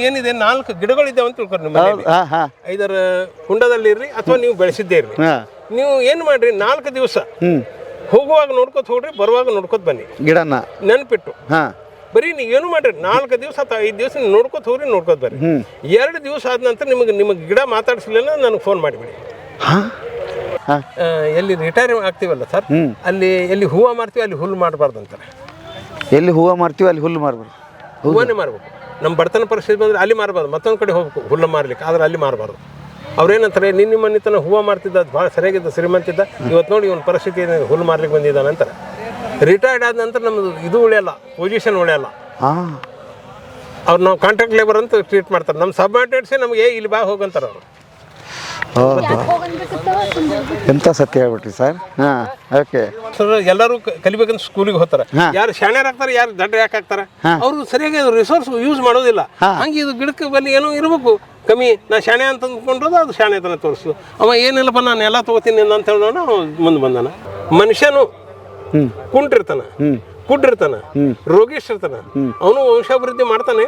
ಏನಿದೆ ನಾಲ್ಕು ಗಿಡಗಳಿದ್ದಾವೆ ಅಂತ ತಿಳ್ಕೊಂಡು ನಿಮ್ಮ ಮನೇಲಿ. ಹಾಂ ಹಾಂ. ಐದರ ಕುಂಡದಲ್ಲಿ ಇರ್ರಿ ಅಥವಾ ನೀವು ಬೆಳೆಸಿದ್ದೇ ಇರ್ರಿ ಹಾಂ. ನೀವು ಏನು ಮಾಡ್ರಿ ನಾಲ್ಕು ದಿವಸ ಹೋಗುವಾಗ ನೋಡ್ಕೊತ ಹೋಗ್ರಿ ಬರುವಾಗ ನೋಡ್ಕೊತ ಬನ್ನಿ. ಗಿಡನ. ನೆನ್ಪಿಟ್ಟು. ಹಾಂ. ಬರೀ ನೀವು ಏನು ಮಾಡ್ರಿ ನಾಲ್ಕು ದಿವಸ ಅಥವಾ ಐದು ದಿವಸ ನೀವು ನೋಡ್ಕೊತ ಹೋಗ್ರಿ ನೋಡ್ಕೊತ ಬರ್ರಿ ಹ್ಞೂ ಎರಡು ದಿವಸ ಆದ ನಂತರ ನಿಮಗೆ ನಿಮಗೆ ಗಿಡ ಮಾತಾಡಿಸ್ಲಿಲ್ಲ ನನಗೆ ಫೋನ್ ಮಾಡಿಬಿಡಿ. ಹಾಂ. ಹಾಂ. ಆ, ಎಲ್ಲಿ ರಿಟೈರ್ ಆಗ್ತೀವಲ್ಲ ಸರ್ ಅಲ್ಲಿ ಎಲ್ಲಿ ಹೂವು ಮಾರ್ತೀವಿ ಅಲ್ಲಿ ಹುಲ್ಲು ಮಾಡಬಾರ್ದು ಅಂತಾರೆ. ಎಲ್ಲಿ ಹೂವು ಮಾರ್ತೀವಿ ಅಲ್ಲಿ ಹುಲ್ಲು ಮಾರ್ಬಾರ್ದು. ಹೂವನ್ನೇ ಮಾರ್ಬೇಕು. ನಮ್ಮ ಬಡತನ ಪರಿಸ್ಥಿತಿ ಬಂದರೆ ಅಲ್ಲಿ ಮಾರಬಾರ್ದು ಮತ್ತೊಂದು ಕಡೆ ಹೋಗಬೇಕು ಹುಲ್ಲು ಮಾರಲಿಕ್ಕೆ ಆದರೆ ಅಲ್ಲಿ ಮಾರಬಾರ್ದು. ಅವ್ರೇನಂತಾರೆ ನಿನ್ನ ಮನೆತನ ಹೂವು ಮಾಡ್ತಿದ್ದ ಅದು ಭಾಳ ಸರಿಯಾಗಿದ್ದ ಶ್ರೀಮಂತಿದ್ದ ಇವತ್ತು ನೋಡಿ ಇವನ ಪರಿಸ್ಥಿತಿ ಹುಲ್ಲು ಮಾರ್ಲಿಕ್ಕೆ ಬಂದಿದ್ದಾನೆ ಅಂತಾರೆ. ರಿಟೈರ್ಡ್ ಆದ ನಂತರ ನಮ್ಮದು ಇದು ಉಳಿಯಲ್ಲ ಪೊಸಿಷನ್ ಉಳಿಯಲ್ಲ. ಅವ್ರು ನಾವು ಕಾಂಟ್ರಾಕ್ಟ್ ಲೇಬರ್ ಅಂತ ಟ್ರೀಟ್ ಮಾಡ್ತಾರೆ. ನಮ್ಮ ಸಬ್ಮಾರ್ಟೆಡ್ಸೇ ನಮಗೆ ಏ ಇಲ್ಲಿ ಬಾ ಹೋಗಂತಾರೆ ಅವರು. ಎಂಥ ಸತ್ಯ ಹೇಳ್ಬಿಟ್ರಿ ಸರ್? ಹಾಂ. ಓಕೆ. ಸರ್ ಎಲ್ಲರೂ ಕಲಿಬೇಕಂತ ಸ್ಕೂಲಿಗೆ ಹೋಗ್ತಾರೆ. ಯಾರು ಶಾಣ್ಯರಾಗ್ತಾರೆ ಯಾರು ದಡ್ಡ ಯಾಕೆ ಆಗ್ತಾರೆ? ಅವರು ಸರಿಯಾಗಿ ರಿಸೋರ್ಸ್ ಯೂಸ್ ಮಾಡೋದಿಲ್ಲ. ಹಂಗೆ ಇದು ಗಿಡಕ್ಕೆ ಬಲ್ಲಿ ಏನೋ ಇರಬೇಕು. ಕಮ್ಮಿ ನಾ ಶಾಣೆ ಅಂತ ಅಂದ್ಕೊಂಡ್ರದ ಅದು ಶಾಣೆತನ ತೋರಿಸು. ಅವ ಏನಿಲ್ಲಪ್ಪ ನಾನು ಎಲ್ಲ ತಗೋತೀನಿ ಅಂತ ಹೇಳೋಣ ಮುಂದೆ ಬಂದಾನ. ಮನುಷ್ಯನು ಕುಂಟಿರ್ತಾನ. ಕುಡ್ಡಿರ್ತಾನ ರೋಗೇಶ್ ರೋಗಿಷ್ಟಿರ್ತಾನ. ಅವನು ವಂಶಾಭಿವೃದ್ಧಿ ಮಾಡ್ತಾನೆ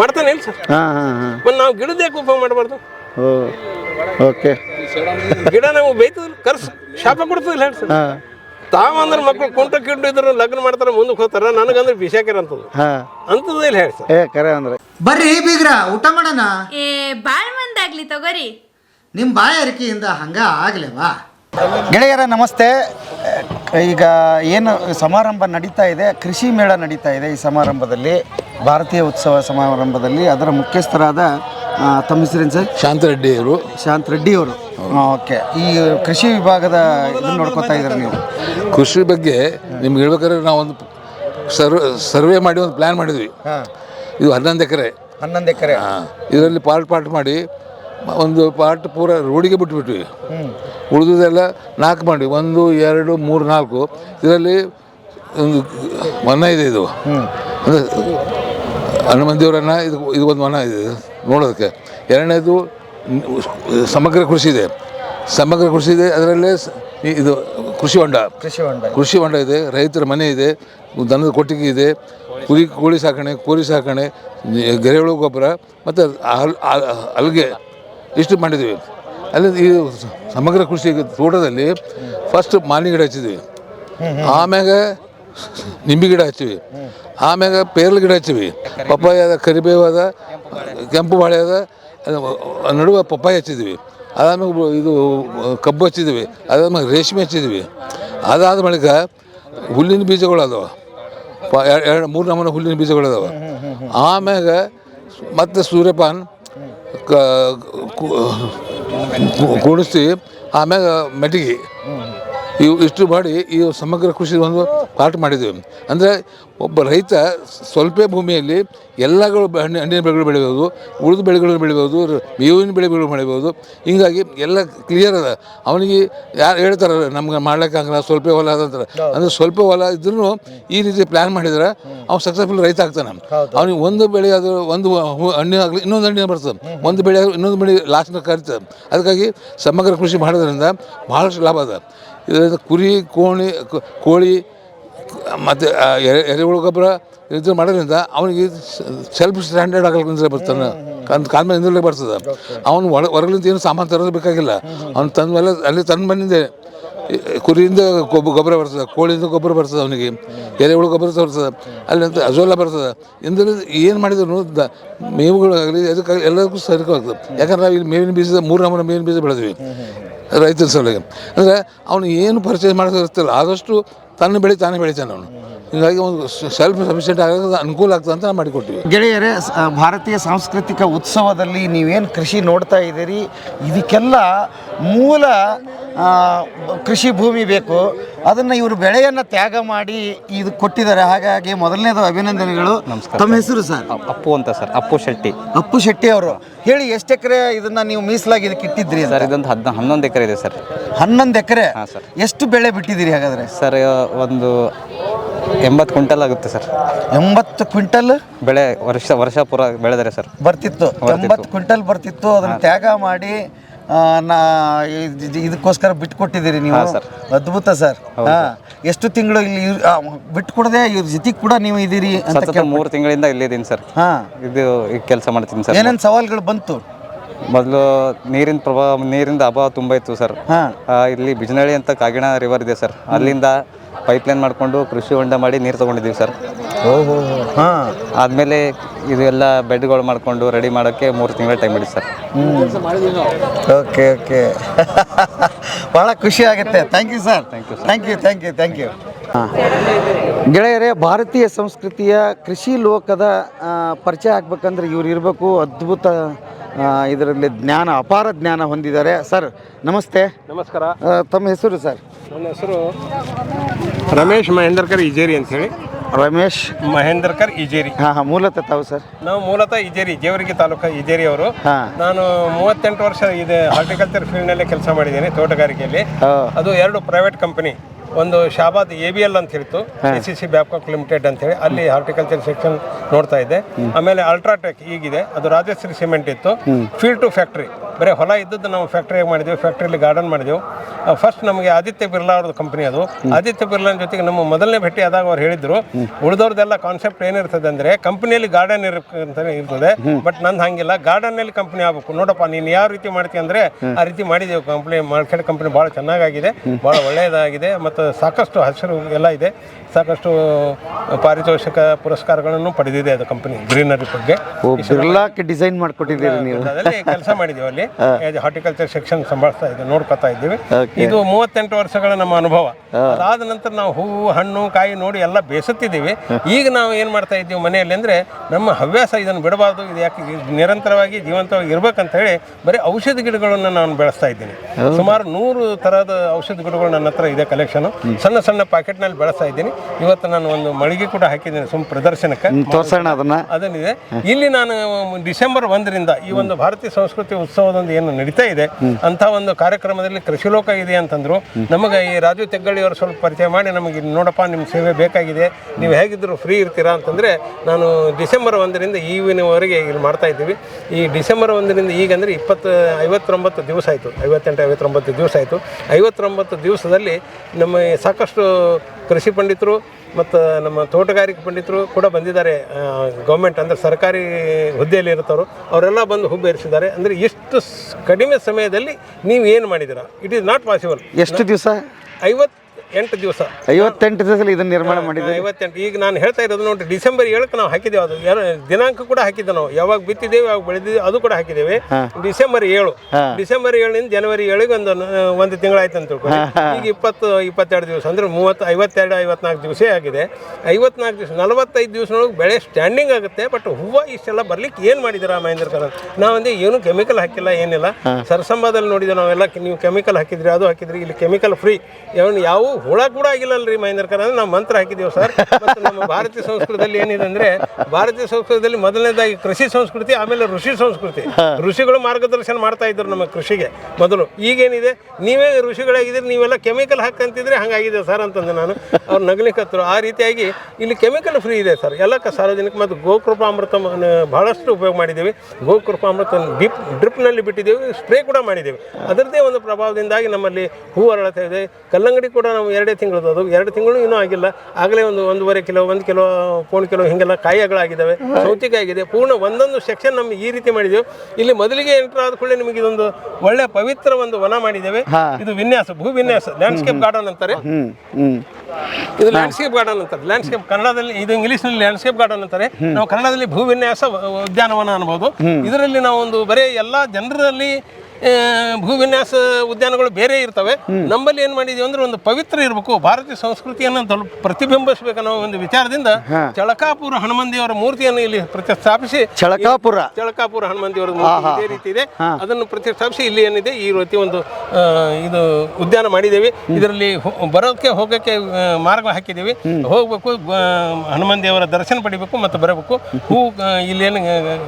ಮಾಡ್ತಾನೆ ಇಲ್ಲ ಸರ್? ಮತ್ತೆ ನಾವು ಗಿಡದ ಯಾಕೆ ಉಪಯೋಗ ಮಾಡಬಾರ್ದು. ಓಕೆ. ಗಿಡ ನಾವು ಬೈತದಿಲ್ಲ ಕರ್ಸ್ ಶಾಪ ಕೊಡ್ತದಿಲ್ಲ ಹೇಳಿ ಸರ್ ಹಾಂ. ತಾವಂದ್ರೆ ಮಕ್ಕಳು ಕುಂಟ ಕಿಂಡು ಇದ್ರೆ ಲಗ್ನ ಮಾಡ್ತಾರೆ ಮುಂದಕ್ಕೆ ಹೋಗ್ತಾರ ನನಗಂದ್ರೆ ಬಿಸಾಕಿರ ಅಂತದ್ದು. ಹಾಂ. ಅಂತದ್ದು ಇಲ್ಲ ಹೇಳಿ ಸರ್ ಏ ಕರೆ ಅಂದ್ರೆ. ಬರ್ರಿ ಬೀಗ್ರ ಊಟ ಮಾಡೋಣ? ಏ ಬಾಳ್ ಮಂದಾಗ್ಲಿ ತಗೋರಿ. ನಿಮ್ಮ ಬಾಯ ಅರಿಕೆಯಿಂದ ಹಂಗ ಆಗ್ಲೇವಾ? ಗೆಳೆಯರ ನಮಸ್ತೆ. ಈಗ ಏನು ಸಮಾರಂಭ ನಡೀತಾ ಇದೆ ಕೃಷಿ ಮೇಳ ನಡೀತಾ ಇದೆ ಈ ಸಮಾರಂಭದಲ್ಲಿ ಭಾರತೀಯ ಉತ್ಸವ ಸಮಾರಂಭದಲ್ಲಿ. ಅದರ ಮುಖ್ಯಸ್ಥರಾದ ತಮ್ಮ ಹೆಸರೇನು ಸರ್? ಶಾಂತರೆಡ್ಡಿ ಅವರು. ಶಾಂತ್ ರೆಡ್ಡಿ ಅವರು. ಓಕೆ. ಈ ಕೃಷಿ ವಿಭಾಗದ ಇದನ್ನು ನೋಡ್ಕೊತಾ ಇದ್ದಾರೆ ನೀವು? ಕೃಷಿ ಬಗ್ಗೆ ನಿಮ್ಗೆ ಹೇಳ್ಬೇಕಾದ್ರೆ ನಾವು ಒಂದು ಸರ್ವೆ ಸರ್ವೆ ಮಾಡಿ ಒಂದು ಪ್ಲ್ಯಾನ್ ಮಾಡಿದ್ವಿ. ಹಾಂ. ಇದು ಹನ್ನೊಂದು ಎಕರೆ. ಹನ್ನೊಂದು ಎಕರೆ. ಇದರಲ್ಲಿ ಪಾರ್ಟ್ ಪಾರ್ಟ್ ಮಾಡಿ ಒಂದು ಪಾರ್ಟ್ ಪೂರ ರೋಡಿಗೆ ಬಿಟ್ಬಿಟ್ವಿ. ಹ್ಞೂ ಉಳಿದುದೆಲ್ಲ ನಾಲ್ಕು ಮಾಡಿ. ಒಂದು ಎರಡು ಮೂರು ನಾಲ್ಕು. ಇದರಲ್ಲಿ ಒಂದು ವನ ಇದೆ ಇದು. ಅಂದರೆ ಹನುಮಂತ ದೇವರನ್ನ ಇದು ಇದು ಒಂದು ವನ ಇದೆ. ನೋಡೋದಕ್ಕೆ. ಎರಡನೇದು ಸಮಗ್ರ ಕೃಷಿ ಇದೆ. ಸಮಗ್ರ ಕೃಷಿ ಇದೆ ಅದರಲ್ಲೇ ಇದು ಕೃಷಿ ಹೊಂಡ. ಕೃಷಿ ಹೊಂಡ. ಕೃಷಿ ಹೊಂಡ ಇದೆ ರೈತರ ಮನೆ ಇದೆ ದನದ ಕೊಟ್ಟಿಗೆ ಇದೆ ಕುರಿ ಕೋಳಿ ಸಾಕಣೆ ಕೋಳಿ ಸಾಕಣೆ ಗೆರೆಹುಳು ಗೊಬ್ಬರ ಮತ್ತು ಹಲ್ಗೆ ಇಷ್ಟು ಮಾಡಿದ್ವಿ ಅಲ್ಲಿ ಈ ಸಮಗ್ರ ಕೃಷಿ ತೋಟದಲ್ಲಿ ಫಸ್ಟ್ ಮಾವಿನ ಗಿಡ ಹಚ್ಚಿದ್ವಿ. ಆಮ್ಯಾಗ ನಿಂಬೆ ಗಿಡ ಹಚ್ಚಿವಿ. ಆಮ್ಯಾಗ ಪೇರ್ಲ ಗಿಡ ಹಚ್ಚಿವಿ. ಪಪ್ಪಾಯಿ ಅದ, ಕರಿಬೇವು ಅದ, ಕೆಂಪು ಬಾಳೆ ಅದ ನಡುವೆ ಪಪ್ಪಾಯಿ ಹಚ್ಚಿದ್ವಿ. ಅದಾದ್ಮೇಲೆ ಇದು ಕಬ್ಬು ಹಚ್ಚಿದ್ವಿ. ಅದಾದ್ಮೇಲೆ ರೇಷ್ಮೆ ಹಚ್ಚಿದ್ವಿ. ಅದಾದ ಬಳಿಕ ಹುಲ್ಲಿನ ಬೀಜಗಳು ಅದಾವ. ಎರಡು ಮೂರು ನಮೂನೆ ಹುಲ್ಲಿನ ಬೀಜಗಳು ಅದಾವ. ಆಮ್ಯಾಗ ಮತ್ತೆ ಸೂರ್ಯಪಾನ್ ಕೂಡಿಸ್ತೀವಿ. ಆಮ್ಯಾಗ ಮೆಟಿಗೆ. ಇವು ಇಷ್ಟು ಮಾಡಿ ಈ ಸಮಗ್ರ ಕೃಷಿ ಒಂದು ಪಾರ್ಟ್ ಮಾಡಿದ್ದೀವಿ. ಅಂದರೆ ಒಬ್ಬ ರೈತ ಸ್ವಲ್ಪ ಭೂಮಿಯಲ್ಲಿ ಎಲ್ಲಗಳು ಹಣ್ಣು ಹಣ್ಣಿನ ಬೆಳೆಗಳು ಬೆಳಿಬೋದು ಉಳಿದ ಬೆಳೆಗಳನ್ನು ಬೆಳಿಬೋದು ಬೇವಿನ ಮೇವಿನ ಬೆಳೆಗಳು ಬೆಳಿಬೋದು. ಹೀಗಾಗಿ ಎಲ್ಲ ಕ್ಲಿಯರ್ ಅದ. ಅವನಿಗೆ ಯಾರು ಹೇಳ್ತಾರೆ ನಮ್ಗೆ ಮಾಡ್ಲಿಕ್ಕೆ ಆಗಲ್ಲ ಸ್ವಲ್ಪ ಹೊಲ ಅದಂತಾರೆ ಅಂದರೆ ಸ್ವಲ್ಪ ಹೊಲ ಇದ್ರೂ ಈ ರೀತಿ ಪ್ಲ್ಯಾನ್ ಮಾಡಿದ್ರೆ ಅವ್ನು ಸಕ್ಸಸ್ಫುಲ್ ರೈತ ಆಗ್ತಾನೆ. ಅವನಿಗೆ ಒಂದು ಬೆಳೆ ಅದು ಒಂದು ಹಣ್ಣು ಆಗಲಿ ಇನ್ನೊಂದು ಹಣ್ಣಿನ ಬರ್ತದೆ. ಒಂದು ಬೆಳೆ ಆಗಲಿ ಇನ್ನೊಂದು ಬೆಳೆ ಲಾಸ್ಟ್ನ ಕರಿತದೆ ಅದಕ್ಕಾಗಿ ಸಮಗ್ರ ಕೃಷಿ ಮಾಡೋದ್ರಿಂದ ಭಾಳಷ್ಟು ಲಾಭ ಅದ. ಇದರಿಂದ ಕುರಿ ಕೋಣಿ ಕೋಳಿ ಮತ್ತು ಎರೆಹುಳು ಗೊಬ್ಬರ ಇದು ಮಾಡೋದ್ರಿಂದ ಅವನಿಗೆ ಸೆಲ್ಫ್ ಸ್ಟ್ಯಾಂಡರ್ಡ್ ಆಗಲಿಕ್ಕೆ ಬರ್ತಾನೆ. ಕಾಲ ಮೇಲೆ ನಿಂದಲೇ ಬರ್ತದೆ. ಅವನು ಹೊರ ಹೊರಗಲಿಂದ ಏನು ಸಾಮಾನು ತರೋದು ಬೇಕಾಗಿಲ್ಲ. ಅವ್ನು ತಂದ ಮೇಲೆ ಅಲ್ಲಿ ತಂದು ಬಂದಿದ್ದೆ. ಕುರಿಯಿಂದ ಗೊಬ್ಬ ಗೊಬ್ಬರ ಬರ್ತದೆ, ಕೋಳಿಯಿಂದ ಗೊಬ್ಬರ ಬರ್ತದೆ ಅವನಿಗೆ. ಎರೆಹುಳು ಗೊಬ್ಬರ ಬರ್ತದೆ. ಅಂತ ಅಜೋಲ್ಲ ಬರ್ತದೆ. ಇಂದ್ರೆ ಏನು ಮಾಡಿದ್ರು ಮೇವುಗಳಾಗಲಿ ಅದಕ್ಕಾಗಲಿ ಎಲ್ಲದಕ್ಕೂ ಸರಿಕಾಗ್ತದೆ ಯಾಕಂದ್ರೆ ನಾವು ಇಲ್ಲಿ ಮೇವಿನ ಬೀಜ ಮೂರು ನಮೂನೆ ಮೇವಿನ ಬೀಜ ಬೆಳೆದ್ವಿ ರೈತರ ಸಲುವಾಗಿ. ಅಂದರೆ ಅವನು ಏನು ಪರ್ಚೇಸ್ ಮಾಡೋದು ಇರ್ತಲ್ಲ ಆದಷ್ಟು ತನ್ನ ಬೆಳೆ ತಾನೇ ಬೆಳಿತಾನೆ ಅವನು. ಹೀಗಾಗಿ ಒಂದು ಸೆಲ್ಫ್ ಸಫಿಷಿಯೆಂಟ್ ಆಗೋದು ಅನುಕೂಲ ಆಗ್ತದೆ ಅಂತ ನಾವು ಮಾಡಿಕೊಟ್ಟಿವಿ. ಗೆಳೆಯರೇ ಸ- ಭಾರತೀಯ ಸಾಂಸ್ಕೃತಿಕ ಉತ್ಸವದಲ್ಲಿ ನೀವೇನು ಕೃಷಿ ನೋಡ್ತಾ ಇದ್ದೀರಿ? ಇದಕ್ಕೆಲ್ಲ ಮೂಲ ಆ, ಕೃಷಿ ಭೂಮಿ ಬೇಕು. ಅದನ್ನು ಇವರು ಬೆಳೆಯನ್ನು ತ್ಯಾಗ ಮಾಡಿ ಇದು ಕೊಟ್ಟಿದ್ದಾರೆ. ಹಾಗಾಗಿ ಮೊದಲನೇದು ಅಭಿನಂದನೆಗಳು. ತಮ್ಮ ಹೆಸರು ಸರ್? ಅಪ್ಪು ಅಂತ ಸರ್. ಅಪ್ಪು ಶೆಟ್ಟಿ. ಅಪ್ಪು ಶೆಟ್ಟಿ ಅವರು. ಹೇಳಿ ಎಷ್ಟು ಎಕರೆ ಇದನ್ನ ನೀವು ಮೀಸಲಾಗಿ ಇದಕ್ಕೆ ಇಟ್ಟಿದ್ರಿ ಅಂತ? ಸರ್ ಇದೊಂದು ಹದ್ ಹನ್ನೊಂದು ಎಕರೆ ಇದೆ ಸರ್. ಹನ್ನೊಂದು ಎಕರೆ? ಹಾಂ, ಸರ್. ಎಷ್ಟು ಬೆಳೆ ಬಿಟ್ಟಿದ್ದೀರಿ ಹಾಗಾದ್ರೆ? ಸರ್ ಒಂದು ಎಂಬತ್ತು ಕ್ವಿಂಟಲ್ ಆಗುತ್ತೆ ಸರ್. ಎಂಬತ್ತು ಕ್ವಿಂಟಲ್? ಬೆಳೆ ವರ್ಷ ವರ್ಷ ಪೂರ ಬೆಳೆದರೆ ಸರ್. ಬರ್ತಿತ್ತು. ಎಂಬತ್ತು ಕ್ವಿಂಟಲ್ ಬರ್ತಿತ್ತು. ಅದನ್ನ ತ್ಯಾಗ ಮಾಡಿ ನಾ ಇದ್- ಇದಕ್ಕೋಸ್ಕರ ಬಿಟ್ಕೊಟ್ಟಿದ್ದೀರಿ ನೀವು. ಸರ್. ಅದ್ಭುತ ಸರ್. ಎಷ್ಟು ತಿಂಗಳು ಇಲ್ಲಿ ಬಿಟ್ಕೊಡದೆ ಇವ್ರ ಜೊತೆಗೆ ಕೂಡ ನೀವು ಇದ್ದೀರಿ ಅಂತ ಮೂರು ತಿಂಗಳಿಂದ ಇಲ್ಲಿದ್ದೀನಿ ಸರ್. ಹಾ. ಇದು ಈ ಕೆಲಸ ಮಾಡ್ತೀನಿ ಸರ್. ಏನೇನು ಸವಾಲುಗಳು ಬಂತು? ಮೊದಲು ನೀರಿನ ಪ್ರಭಾವ ನೀರಿಂದ ಅಭಾವ ತುಂಬ ಇತ್ತು ಸರ್. ಇಲ್ಲಿ ಬಿಜನಳ್ಳಿ ಅಂತ ಕಾಗಿಣ ರಿವರ್ ಇದೆ ಸರ್. ಅಲ್ಲಿಂದ ಪೈಪ್ಲೈನ್ ಮಾಡಿಕೊಂಡು ಕೃಷಿ ಹೊಂಡ ಮಾಡಿ ನೀರು ತೊಗೊಂಡಿದ್ದೀವಿ ಸರ್. ಓಹೋ ಹಾಂ ಆದಮೇಲೆ ಇದು ಎಲ್ಲ ಬೆಡ್ಗಳು ಮಾಡಿಕೊಂಡು ರೆಡಿ ಮಾಡೋಕ್ಕೆ ಮೂರು ತಿಂಗಳ ಟೈಮ್ ಹಿಡಿತು ಸರ್. Okay okay. ಭಾಳ ಖುಷಿ ಆಗುತ್ತೆ. Thank you sir thank you thank you thank you thank you ಹಾಂ. ಗೆಳೆಯರೇ ಭಾರತೀಯ ಸಂಸ್ಕೃತಿಯ ಕೃಷಿ ಲೋಕದ ಪರಿಚಯ ಆಗ್ಬೇಕಂದ್ರೆ ಇವ್ರು ಇರಬೇಕು. ಅದ್ಭುತ ಇದರಲ್ಲಿ ಜ್ಞಾನ ಅಪಾರ ಜ್ಞಾನ ಹೊಂದಿದ್ದಾರೆ. ಸರ್ ನಮಸ್ತೆ. ನಮಸ್ಕಾರ. ತಮ್ಮ ಹೆಸರು ಸರ್ ನನ್ನ ಹೆಸರು ರಮೇಶ್ ಮಹೇಂದರ್ಕರ್ ಇಜೇರಿ ಅಂತ ಹೇಳಿ. ರಮೇಶ್. ಮಹೇಂದರ್ಕರ್ ಇಜೇರಿ ಹಾಂ ಹಾಂ ಮೂಲತಃ ತಾವು ಸರ್. ನಾವು ಮೂಲತಃ ಇಜೇರಿ ಜೇವರ್ಗಿ ತಾಲೂಕು ಇಜೇರಿ ಅವರು. ಹಾಂ. ನಾನು ಮೂವತ್ತೆಂಟು ವರ್ಷ ಇದೆ ಹಾರ್ಟಿಕಲ್ಚರ್ ಫೀಲ್ಡ್ನಲ್ಲೇ ಕೆಲಸ ಮಾಡಿದ್ದೀನಿ ತೋಟಗಾರಿಕೆಯಲ್ಲಿ. ಅದು ಎರಡು ಪ್ರೈವೇಟ್ ಕಂಪನಿ ಒಂದು ಶಾಬಾದ್ ಎ ಬಿ ಎಲ್ ಅಂತ ಇತ್ತು A C C Babcock limited ಅಂತ ಹೇಳಿ ಅಲ್ಲಿ ಹಾರ್ಟಿಕಲ್ಚರ್ ಸೆಕ್ಷನ್ ನೋಡ್ತಾ ಇದ್ದೆ. ಆಮೇಲೆ ಅಲ್ಟ್ರಾಟೆಕ್ ಈಗಿದೆ ಅದು ರಾಜಶ್ರೀ ಸಿಮೆಂಟ್ ಇತ್ತು. ಫೀಲ್ ಟು ಫ್ಯಾಕ್ಟ್ರಿ ಬರೀ ಹೊಲ ಇದ್ದದ್ದು ನಾವು ಫ್ಯಾಕ್ಟ್ರಿಯಾಗಿ ಮಾಡಿದೆವು ಫ್ಯಾಕ್ಟ್ರಿಯಲ್ಲಿ ಗಾರ್ಡನ್ ಮಾಡಿದೆವು. ಫಸ್ಟ್ ನಮಗೆ ಆದಿತ್ಯ ಬಿರ್ಲಾ ಅವ್ರದ್ದು ಕಂಪನಿ ಅದು. ಆದಿತ್ಯ ಬಿರ್ಲಾ ಜೊತೆಗೆ ನಮ್ಮ ಮೊದಲನೇ ಭೇಟಿ ಆದಾಗ ಅವ್ರು ಹೇಳಿದ್ರು ಉಳಿದವ್ರದ್ದೆಲ್ಲ ಕಾನ್ಸೆಪ್ಟ್ ಏನಿರ್ತದೆ ಅಂದ್ರೆ ಕಂಪನಿಯಲ್ಲಿ ಗಾರ್ಡನ್ ಅಂತ ಇರ್ತದೆ ಬಟ್ ನಂದು ಹಂಗಿಲ್ಲ. ಗಾರ್ಡನ್ನಲ್ಲಿ ಕಂಪನಿ ಆಗ್ಬೇಕು. ನೋಡಪ್ಪ ನೀನು ಯಾವ ರೀತಿ ಮಾಡ್ತೀಯ ಅಂದ್ರೆ ಆ ರೀತಿ ಮಾಡಿದೆವು. ಕಂಪ್ನಿ ಮಾರ್ಕೆಟ್ ಕಂಪನಿ ಭಾಳ ಚೆನ್ನಾಗಾಗಿದೆ ಭಾಳ ಒಳ್ಳೆಯದಾಗಿದೆ ಮತ್ತು ಸಾಕಷ್ಟು ಹಸಿರು ಎಲ್ಲ ಇದೆ. ಸಾಕಷ್ಟು ಪಾರಿತೋಷಿಕ ಪುರಸ್ಕಾರಗಳನ್ನು ಪಡೆದಿದೆ ಅದು ಕಂಪನಿ ಗ್ರೀನರಿ ಬಗ್ಗೆ. ಬಿರ್ಲಾಕ್ಕೆ ಡಿಸೈನ್ ಮಾಡಿಕೊಟ್ಟಿದ್ದೀರಿ ನೀವು. ಅದರಲ್ಲಿ ಕೆಲಸ ಮಾಡಿದ್ದೀವಿ ಅಲ್ಲಿ. ಹಾರ್ಟಿಕಲ್ಚರ್ ಸೆಕ್ಷನ್ ಸಂಭಾಳಿಸ್ತಾ ಇದ್ದೀವಿ ನೋಡ್ಕೊತಾ ಇದ್ದೀವಿ. ಇದು ಮೂವತ್ತೆಂಟು ವರ್ಷಗಳ ನಮ್ಮ ಅನುಭವ. ಅದಾದ ನಂತರ ನಾವು ಹೂವು ಹಣ್ಣು ಕಾಯಿ ನೋಡಿ ಎಲ್ಲ ಬೇಸತ್ತಿದ್ದೀವಿ. ಈಗ ನಾವು ಏನು ಮಾಡ್ತಾ ಇದ್ದೀವಿ ಮನೆಯಲ್ಲಿ ಅಂದರೆ ನಮ್ಮ ಹವ್ಯಾಸ ಇದನ್ನು ಬಿಡಬಾರ್ದು ಇದು ಯಾಕೆ ನಿರಂತರವಾಗಿ ಜೀವಂತವಾಗಿ ಇರ್ಬೇಕಂತ ಹೇಳಿ ಬರೀ ಔಷಧಿ ಗಿಡಗಳನ್ನು ನಾನು ಬೆಳೆಸ್ತಾ ಇದ್ದೀನಿ. ಸುಮಾರು ನೂರು ತರಹದ ಔಷಧಿ ಗಿಡಗಳು ನನ್ನ ಹತ್ರ ಇದೆ ಕಲೆಕ್ಷನ್ ಸಣ್ಣ ಸಣ್ಣ ಪ್ಯಾಕೆಟ್ನಲ್ಲಿ ಬೆಳೆಸ್ತಾ ಇದ್ದೀನಿ. ಇವತ್ತು ನಾನು ಒಂದು ಮಳಿಗೆ ಕೂಡ ಹಾಕಿದ್ದೀನಿ ಸುಮ್ ಪ್ರದರ್ಶನಕ್ಕೆ. ತೋರ್ಸೋಣ ಅದನ್ನ. ಅದನ್ನಿದೆ. ಇಲ್ಲಿ ನಾನು ಡಿಸೆಂಬರ್ ಒಂದರಿಂದ ಈ ಒಂದು ಭಾರತೀಯ ಸಂಸ್ಕೃತಿ ಉತ್ಸವದೊಂದು ಏನು ನಡೀತಾ ಇದೆ ಅಂತ ಒಂದು ಕಾರ್ಯಕ್ರಮದಲ್ಲಿ ಕೃಷಿ ಲೋಕ ಇದೆ ಅಂತಂದ್ರು. ನಮಗೆ ಈ ರಾಜು ತೆಗ್ಗಳಿಯವರು ಅವರು ಸ್ವಲ್ಪ ಪರಿಚಯ ಮಾಡಿ ನಮಗೆ ಇಲ್ಲಿ ನೋಡಪ್ಪ ನಿಮ್ಮ ಸೇವೆ ಬೇಕಾಗಿದೆ. ನೀವು ಹೇಗಿದ್ರು ಫ್ರೀ ಇರ್ತೀರಾ ಅಂತಂದರೆ ನಾನು ಡಿಸೆಂಬರ್ ಒಂದರಿಂದ ಈವಿನವರೆಗೆ ಇಲ್ಲಿ ಮಾಡ್ತಾ ಇದ್ದೀವಿ. ಈ ಡಿಸೆಂಬರ್ ಒಂದರಿಂದ ಈಗ ಅಂದರೆ ಇಪ್ಪತ್ತು ಐವತ್ತೊಂಬತ್ತು ದಿವಸ ಆಯಿತು. ಐವತ್ತೆಂಟು ಐವತ್ತೊಂಬತ್ತು ದಿವಸ ಆಯಿತು. ಐವತ್ತೊಂಬತ್ತು ದಿವಸದಲ್ಲಿ ನಮ್ಮ ಸಾಕಷ್ಟು ಕೃಷಿ ಪಂಡಿತರು ಮತ್ತು ನಮ್ಮ ತೋಟಗಾರಿಕೆ ಪಂಡಿತರು ಕೂಡ ಬಂದಿದ್ದಾರೆ ಗೌರ್ಮೆಂಟ್ ಅಂದರೆ ಸರ್ಕಾರಿ ಹುದ್ದೆಯಲ್ಲಿ ಇರ್ತಾರೋ ಅವರೆಲ್ಲ ಬಂದು ಹುಬ್ಬೇರಿಸಿದ್ದಾರೆ. ಅಂದರೆ ಇಷ್ಟು ಕಡಿಮೆ ಸಮಯದಲ್ಲಿ ನೀವು ಏನು ಮಾಡಿದ್ದೀರಾ ಇಟ್ ಈಸ್ ನಾಟ್ ಪಾಸಿಬಲ್ ಎಷ್ಟು ದಿವಸ? ಐವತ್ತು ಎಂಟು ದಿವಸ. ಐವತ್ತೆಂಟು ದಿವಸದಲ್ಲಿ ಇದನ್ನ ನಿರ್ಮಾಣ ಮಾಡಿದ್ದೆ ಐವತ್ತೆಂಟು. ಈಗ ನಾನು ಹೇಳ್ತಾ ಇರೋದು ನೋಡಿ ಡಿಸೆಂಬರ್ ಏಳಕ್ಕೆ ನಾವು ಹಾಕಿದ್ದೇವೆ ಅದು. ದಿನಾಂಕ ಕೂಡ ಹಾಕಿದ್ದೆ ನಾವು. ಯಾವಾಗ ಬಿತ್ತಿದ್ದೇವೆ ಯಾವಾಗ ಬೆಳೆದಿದ್ದೇವೆ ಅದು ಕೂಡ ಹಾಕಿದ್ದೇವೆ. ಡಿಸೆಂಬರ್ ಏಳು. ಡಿಸೆಂಬರ್ ಏಳಿಂದ ಜನವರಿ ಏಳಿಗೆ ಒಂದು ಒಂದು ತಿಂಗಳಾಯ್ತು ಅಂತ ತಿಳ್ಕೊಳ್ಳಿ. ಈಗ ಇಪ್ಪತ್ತು ಇಪ್ಪತ್ತೆರಡು ದಿವಸ ಅಂದ್ರೆ ಮೂವತ್ತು ಐವತ್ತೆರಡು ಐವತ್ನಾಲ್ಕು ದಿವಸ ಆಗಿದೆ. ಐವತ್ನಾಲ್ಕು ದಿವಸ ನಲವತ್ತೈದು ದಿವಸನೊಳಗೆ ಬೆಳೆ ಸ್ಟ್ಯಾಂಡಿಂಗ್ ಆಗುತ್ತೆ ಬಟ್ ಹೂವು ಇಷ್ಟೆಲ್ಲ ಬರ್ಲಿಕ್ಕೆ ಏನು ಮಾಡಿದ್ದೀರಾ ಮಹೇಂದ್ರ ಕರ್ ನಾವಂದೇ ಏನು ಕೆಮಿಕಲ್ ಹಾಕಿಲ್ಲ ಏನಿಲ್ಲ. ಸರ್ಸಂಬದಲ್ಲಿ ನೋಡಿದ ನಾವೆಲ್ಲ ನೀವು ಕೆಮಿಕಲ್ ಹಾಕಿದ್ರಿ ಅದು ಹಾಕಿದ್ರಿ ಇಲ್ಲಿ ಕೆಮಿಕಲ್ ಫ್ರೀ ಯಾವ ಯಾವ ಹುಳ ಕೂಡ ಆಗಿಲ್ಲಲ್ರಿ ಮಹೇಂದ್ರ ಕರ್ ಅಂದ್ರೆ ನಾವು ಮಂತ್ರ ಹಾಕಿದ್ದೀವಿ ಸರ್. ಮತ್ತು ನಮ್ಮ ಭಾರತೀಯ ಸಂಸ್ಕೃತಿಯಲ್ಲಿ ಏನಿದೆ ಅಂದ್ರೆ ಭಾರತೀಯ ಸಂಸ್ಕೃತಿಯಲ್ಲಿ ಮೊದಲನೇದಾಗಿ ಕೃಷಿ ಸಂಸ್ಕೃತಿ ಆಮೇಲೆ ಋಷಿ ಸಂಸ್ಕೃತಿ. ಋಷಿಗಳು ಮಾರ್ಗದರ್ಶನ ಮಾಡ್ತಾ ಇದ್ರು ನಮ್ಮ ಕೃಷಿಗೆ ಮೊದಲು. ಈಗೇನಿದೆ ನೀವೇ ಋಷಿಗಳಾಗಿದ್ರೆ ನೀವೆಲ್ಲ ಕೆಮಿಕಲ್ ಹಾಕಂತಿದ್ರೆ ಹಂಗಾಗಿದೆ ಸರ್ ಅಂತಂದೆ ನಾನು. ಅವ್ರು ನಗಲಿಕತ್ತರು ಆ ರೀತಿಯಾಗಿ ಇಲ್ಲಿ ಕೆಮಿಕಲ್ ಫ್ರೀ ಇದೆ ಸರ್. ಎಲ್ಲ ಸಾರ್ವಜನಿಕ ಮತ್ತು ಗೋಕೃಪಾಮೃತ ಬಹಳಷ್ಟು ಉಪಯೋಗ ಮಾಡಿದ್ದೀವಿ. ಗೋಕೃಪಾಮೃತ ಡಿಪ್ ಡ್ರಿಪ್ನಲ್ಲಿ ಬಿಟ್ಟಿದ್ದೇವೆ ಸ್ಪ್ರೇ ಕೂಡ ಮಾಡಿದ್ದೇವೆ. ಅದರದ್ದೇ ಒಂದು ಪ್ರಭಾವದಿಂದಾಗಿ ನಮ್ಮಲ್ಲಿ ಹೂ ಅರಳತಾ ಇದೆ. ಕಲ್ಲಂಗಡಿ ಕೂಡ ನಾವು ಎರಡೇ ತಿಂಗಳದ್ದು. ಅದು ಎರಡು ತಿಂಗಳು ಇನ್ನೂ ಆಗಿಲ್ಲ. ಆಗಲೇ ಒಂದು ಒಂದೂವರೆ ಕಿಲೋ ಒಂದು ಕಿಲೋ ಪೂರ್ಣ ಕಿಲೋ ಹಿಂಗೆಲ್ಲ ಕಾಯಿಗಳಾಗಿದ್ದಾವೆ ಸೌತಿಕಾಯಿ ಆಗಿದೆ ಪೂರ್ಣ ಒಂದೊಂದು ಸೆಕ್ಷನ್ ನಮ್ಗೆ ಈ ರೀತಿ ಮಾಡಿದ್ದೇವೆ ಇಲ್ಲಿ ಮೊದಲಿಗೆ ಎಂಟರ್ ಆದ ಕೂಡಲೇ ನಿಮಗೆ ಇದೊಂದು ಒಳ್ಳೆ ಪವಿತ್ರ ಒಂದು ವನ ಮಾಡಿದ್ದೇವೆ. ಇದು ವಿನ್ಯಾಸ ಭೂ ವಿನ್ಯಾಸ ಲ್ಯಾಂಡ್ಸ್ಕೇಪ್ ಗಾರ್ಡನ್ ಅಂತಾರೆ. ಇದು ಲ್ಯಾಂಡ್ಸ್ಕೇಪ್ ಗಾರ್ಡನ್ ಅಂತಾರೆ. ಲ್ಯಾಂಡ್ಸ್ಕೇಪ್ ಕನ್ನಡದಲ್ಲಿ ಇದು ಇಂಗ್ಲೀಷ್ನಲ್ಲಿ ಲ್ಯಾಂಡ್ಸ್ಕೇಪ್ ಗಾರ್ಡನ್ ಅಂತಾರೆ. ನಾವು ಕನ್ನಡದಲ್ಲಿ ಭೂ ವಿನ್ಯಾಸ ಉದ್ಯಾನವನ ಅನ್ಬೋದು. ಇದರಲ್ಲಿ ನಾವು ಒಂದು ಬರೀ ಎಲ್ಲ ಜನರಲ್ಲಿ ಭೂವಿನ್ಯಾಸ ಉದ್ಯಾನಗಳು ಬೇರೆ ಇರ್ತವೆ. ನಮ್ಮಲ್ಲಿ ಏನು ಮಾಡಿದೀವಿ ಅಂದ್ರೆ ಒಂದು ಪವಿತ್ರ ಇರಬೇಕು ಭಾರತೀಯ ಸಂಸ್ಕೃತಿಯನ್ನು ಪ್ರತಿಬಿಂಬಿಸಬೇಕನ್ನೋ ಪ್ರತಿಬಿಂಬಿಸಬೇಕು ಅನ್ನೋ ಒಂದು ವಿಚಾರದಿಂದ ಚಳಕಾಪುರ ಹನುಮಂದಿಯವರ ಮೂರ್ತಿಯನ್ನು ಇಲ್ಲಿ ಪ್ರತಿಷ್ಠಾಪಿಸಿ ಚಳಕಾಪುರ. ಚಳಕಾಪುರ ಹನುಮಂದಿಯವರ ಮೂರ್ತಿ ಇದೇ ರೀತಿ ಇದೆ ಅದನ್ನು ಪ್ರತಿಷ್ಠಾಪಿಸಿ ಇಲ್ಲಿ ಏನಿದೆ ಈ ರೀತಿ ಒಂದು ಇದು ಉದ್ಯಾನ ಮಾಡಿದ್ದೇವೆ. ಇದರಲ್ಲಿ ಬರೋಕೆ ಹೋಗಕ್ಕೆ ಮಾರ್ಗ ಹಾಕಿದ್ದೀವಿ. ಹೋಗ್ಬೇಕು ಹನುಮಂದಿಯವರ ದರ್ಶನ ಪಡಿಬೇಕು ಮತ್ತು ಬರಬೇಕು. ಹೂ ಇಲ್ಲಿ ಏನು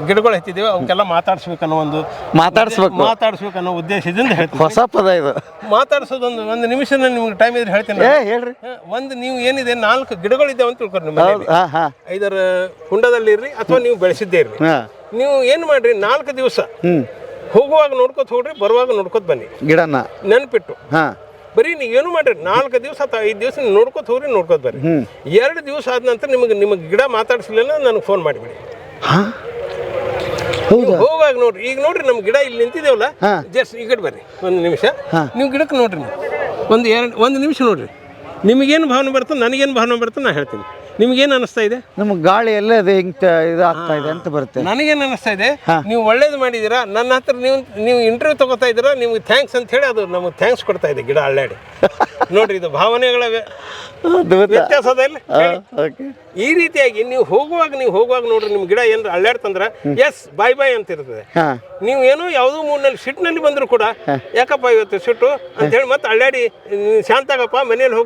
ಗಿಡಗಳು ಹಚ್ಚಿದ್ದೇವೆ ಅವಕ್ಕೆಲ್ಲ ಮಾತಾಡಿಸ್ಬೇಕು ಅನ್ನೋ ಒಂದು ಮಾತಾಡಿಸ್ಬೇಕು. ಮಾತಾಡಿಸ್ಬೇಕು ಅನ್ನೋ ಉದ್ದೇಶದಿಂದ ಹೇಳ್ತೀನಿ. ಹೊಸ ಪದ ಇದು. ಮಾತಾಡಿಸೋದೊಂದು ಒಂದು ನಿಮಿಷ ನಿಮ್ಗೆ ಟೈಮ್ ಇದ್ರೆ ಹೇಳ್ತೀನಿ ಏ. ಹೇಳ್ರಿ. ಹಾ, ಒಂದು ನೀವು ಏನಿದೆ ನಾಲ್ಕು ಗಿಡಗಳಿದ್ದಾವೆ ಅಂತ ತಿಳ್ಕೊಂಡು ನಿಮ್ಮ ಮನೆಯಲ್ಲಿ. ಹಾಂ ಹಾಂ. ಐದರ ಕುಂಡದಲ್ಲಿ ಇರ್ರಿ ಅಥವಾ ನೀವು ಬೆಳೆಸಿದ್ದೇ ಇರ್ರಿ. ಹಾಂ. ನೀವು ಏನು ಮಾಡ್ರಿ ನಾಲ್ಕು ದಿವಸ ಹೋಗುವಾಗ ನೋಡ್ಕೊತ ಹೋಗ್ರಿ ಬರುವಾಗ ನೋಡ್ಕೊತ ಬನ್ನಿ. ಗಿಡನ. ನೆನ್ಪಿಟ್ಟು. ಹಾಂ. ಬರೀ ನೀವು ಏನು ಮಾಡ್ರಿ ನಾಲ್ಕು ದಿವಸ ಅಥವಾ ಐದು ದಿವಸ ನೀವು ನೋಡ್ಕೊತ ಹೋಗ್ರಿ ನೋಡ್ಕೊತ ಬರ್ರಿ ಎರಡು ದಿವಸ ಆದ ನಂತರ ನಿಮಗೆ ನಿಮಗೆ ಗಿಡ ಮಾತಾಡಿಸ್ಲಿಲ್ಲ ನನಗೆ ಫೋನ್ ಮಾಡಿಬಿಡಿ ಹಾಂ? ಹೌದಾ? ಹೋಗುವಾಗ ನೋಡ್ರಿ. ಈಗ ನೋಡ್ರಿ ನಮ್ಮ ಗಿಡ ಇಲ್ಲಿ ನಿಂತಿದ್ದೇವಲ್ಲ. ಜಸ್ಟ್ ಈ ಕಡೆ ಬರ್ರಿ. ಒಂದು ನಿಮಿಷ. ನಿಮ್ಮ ಗಿಡಕ್ಕೆ ನೋಡ್ರಿ ನೀವು. ಒಂದು ಎರಡು ಒಂದು ನಿಮಿಷ ನೋಡ್ರಿ. ನಿಮಗೇನು ಭಾವನೆ ಬರ್ತದೆ ನನಗೇನು ಭಾವನೆ ಬರ್ತದೆ ನಾನು ಹೇಳ್ತೀನಿ. ನಿಮಗೇನು ಅನಿಸ್ತಾ ಇದೆ? ನಮ್ಗೆ ಗಾಳಿ ಎಲ್ಲ ಅದು ಹಿಂಗೆ ಇದು ಆಗ್ತಾ ಇದೆ ಅಂತ ಬರುತ್ತೆ. ನನಗೇನು ಅನಿಸ್ತಾ ಇದೆ? ನೀವು ಒಳ್ಳೇದು ಮಾಡಿದ್ದೀರಾ ನನ್ನ ಹತ್ರ ನೀವು ನೀವು ಇಂಟರ್ವ್ಯೂ ತಗೋತಾ ಇದ್ದೀರಾ? ನಿಮ್ಗೆ ಥ್ಯಾಂಕ್ಸ್ ಅಂತ ಹೇಳಿ ಅದು ನಮಗೆ ಥ್ಯಾಂಕ್ಸ್ ಕೊಡ್ತಾ ಇದೆ ಗಿಡ ಅಳ್ಳಾಡಿ ನೋಡ್ರಿ ಇದು ಭಾವನೆಗಳ. ವ್ಯ- ವ್ಯತ್ಯಾಸ ಈ ರೀತಿಯಾಗಿ ನೀವು ಹೋಗುವಾಗ ನೀವು ಹೋಗುವಾಗ ನೋಡ್ರಿ ನಿಮ್ ಗಿಡ ಏನಾರ ಅಳ್ಳಾಡ್ತಂದ್ರ ಎಸ್ ಬಾಯ್ ಬಾಯ್ ಅಂತ ಇರ್ತದೆ. ನೀವು ಏನೋ ಯಾವುದೋ ಮೂರ್ನಲ್ಲಿ ಸಿಟ್ಟಿನಲ್ಲಿ ಬಂದ್ರು ಕೂಡ ಯಾಕಪ್ಪ ಇವತ್ತು ಸಿಟ್ಟು ಅಂತ ಹೇಳಿ ಮತ್ತೆ ಅಳ್ಳಾಡಿ ಶಾಂತಾಗಪ್ಪ ಮನೇಲಿ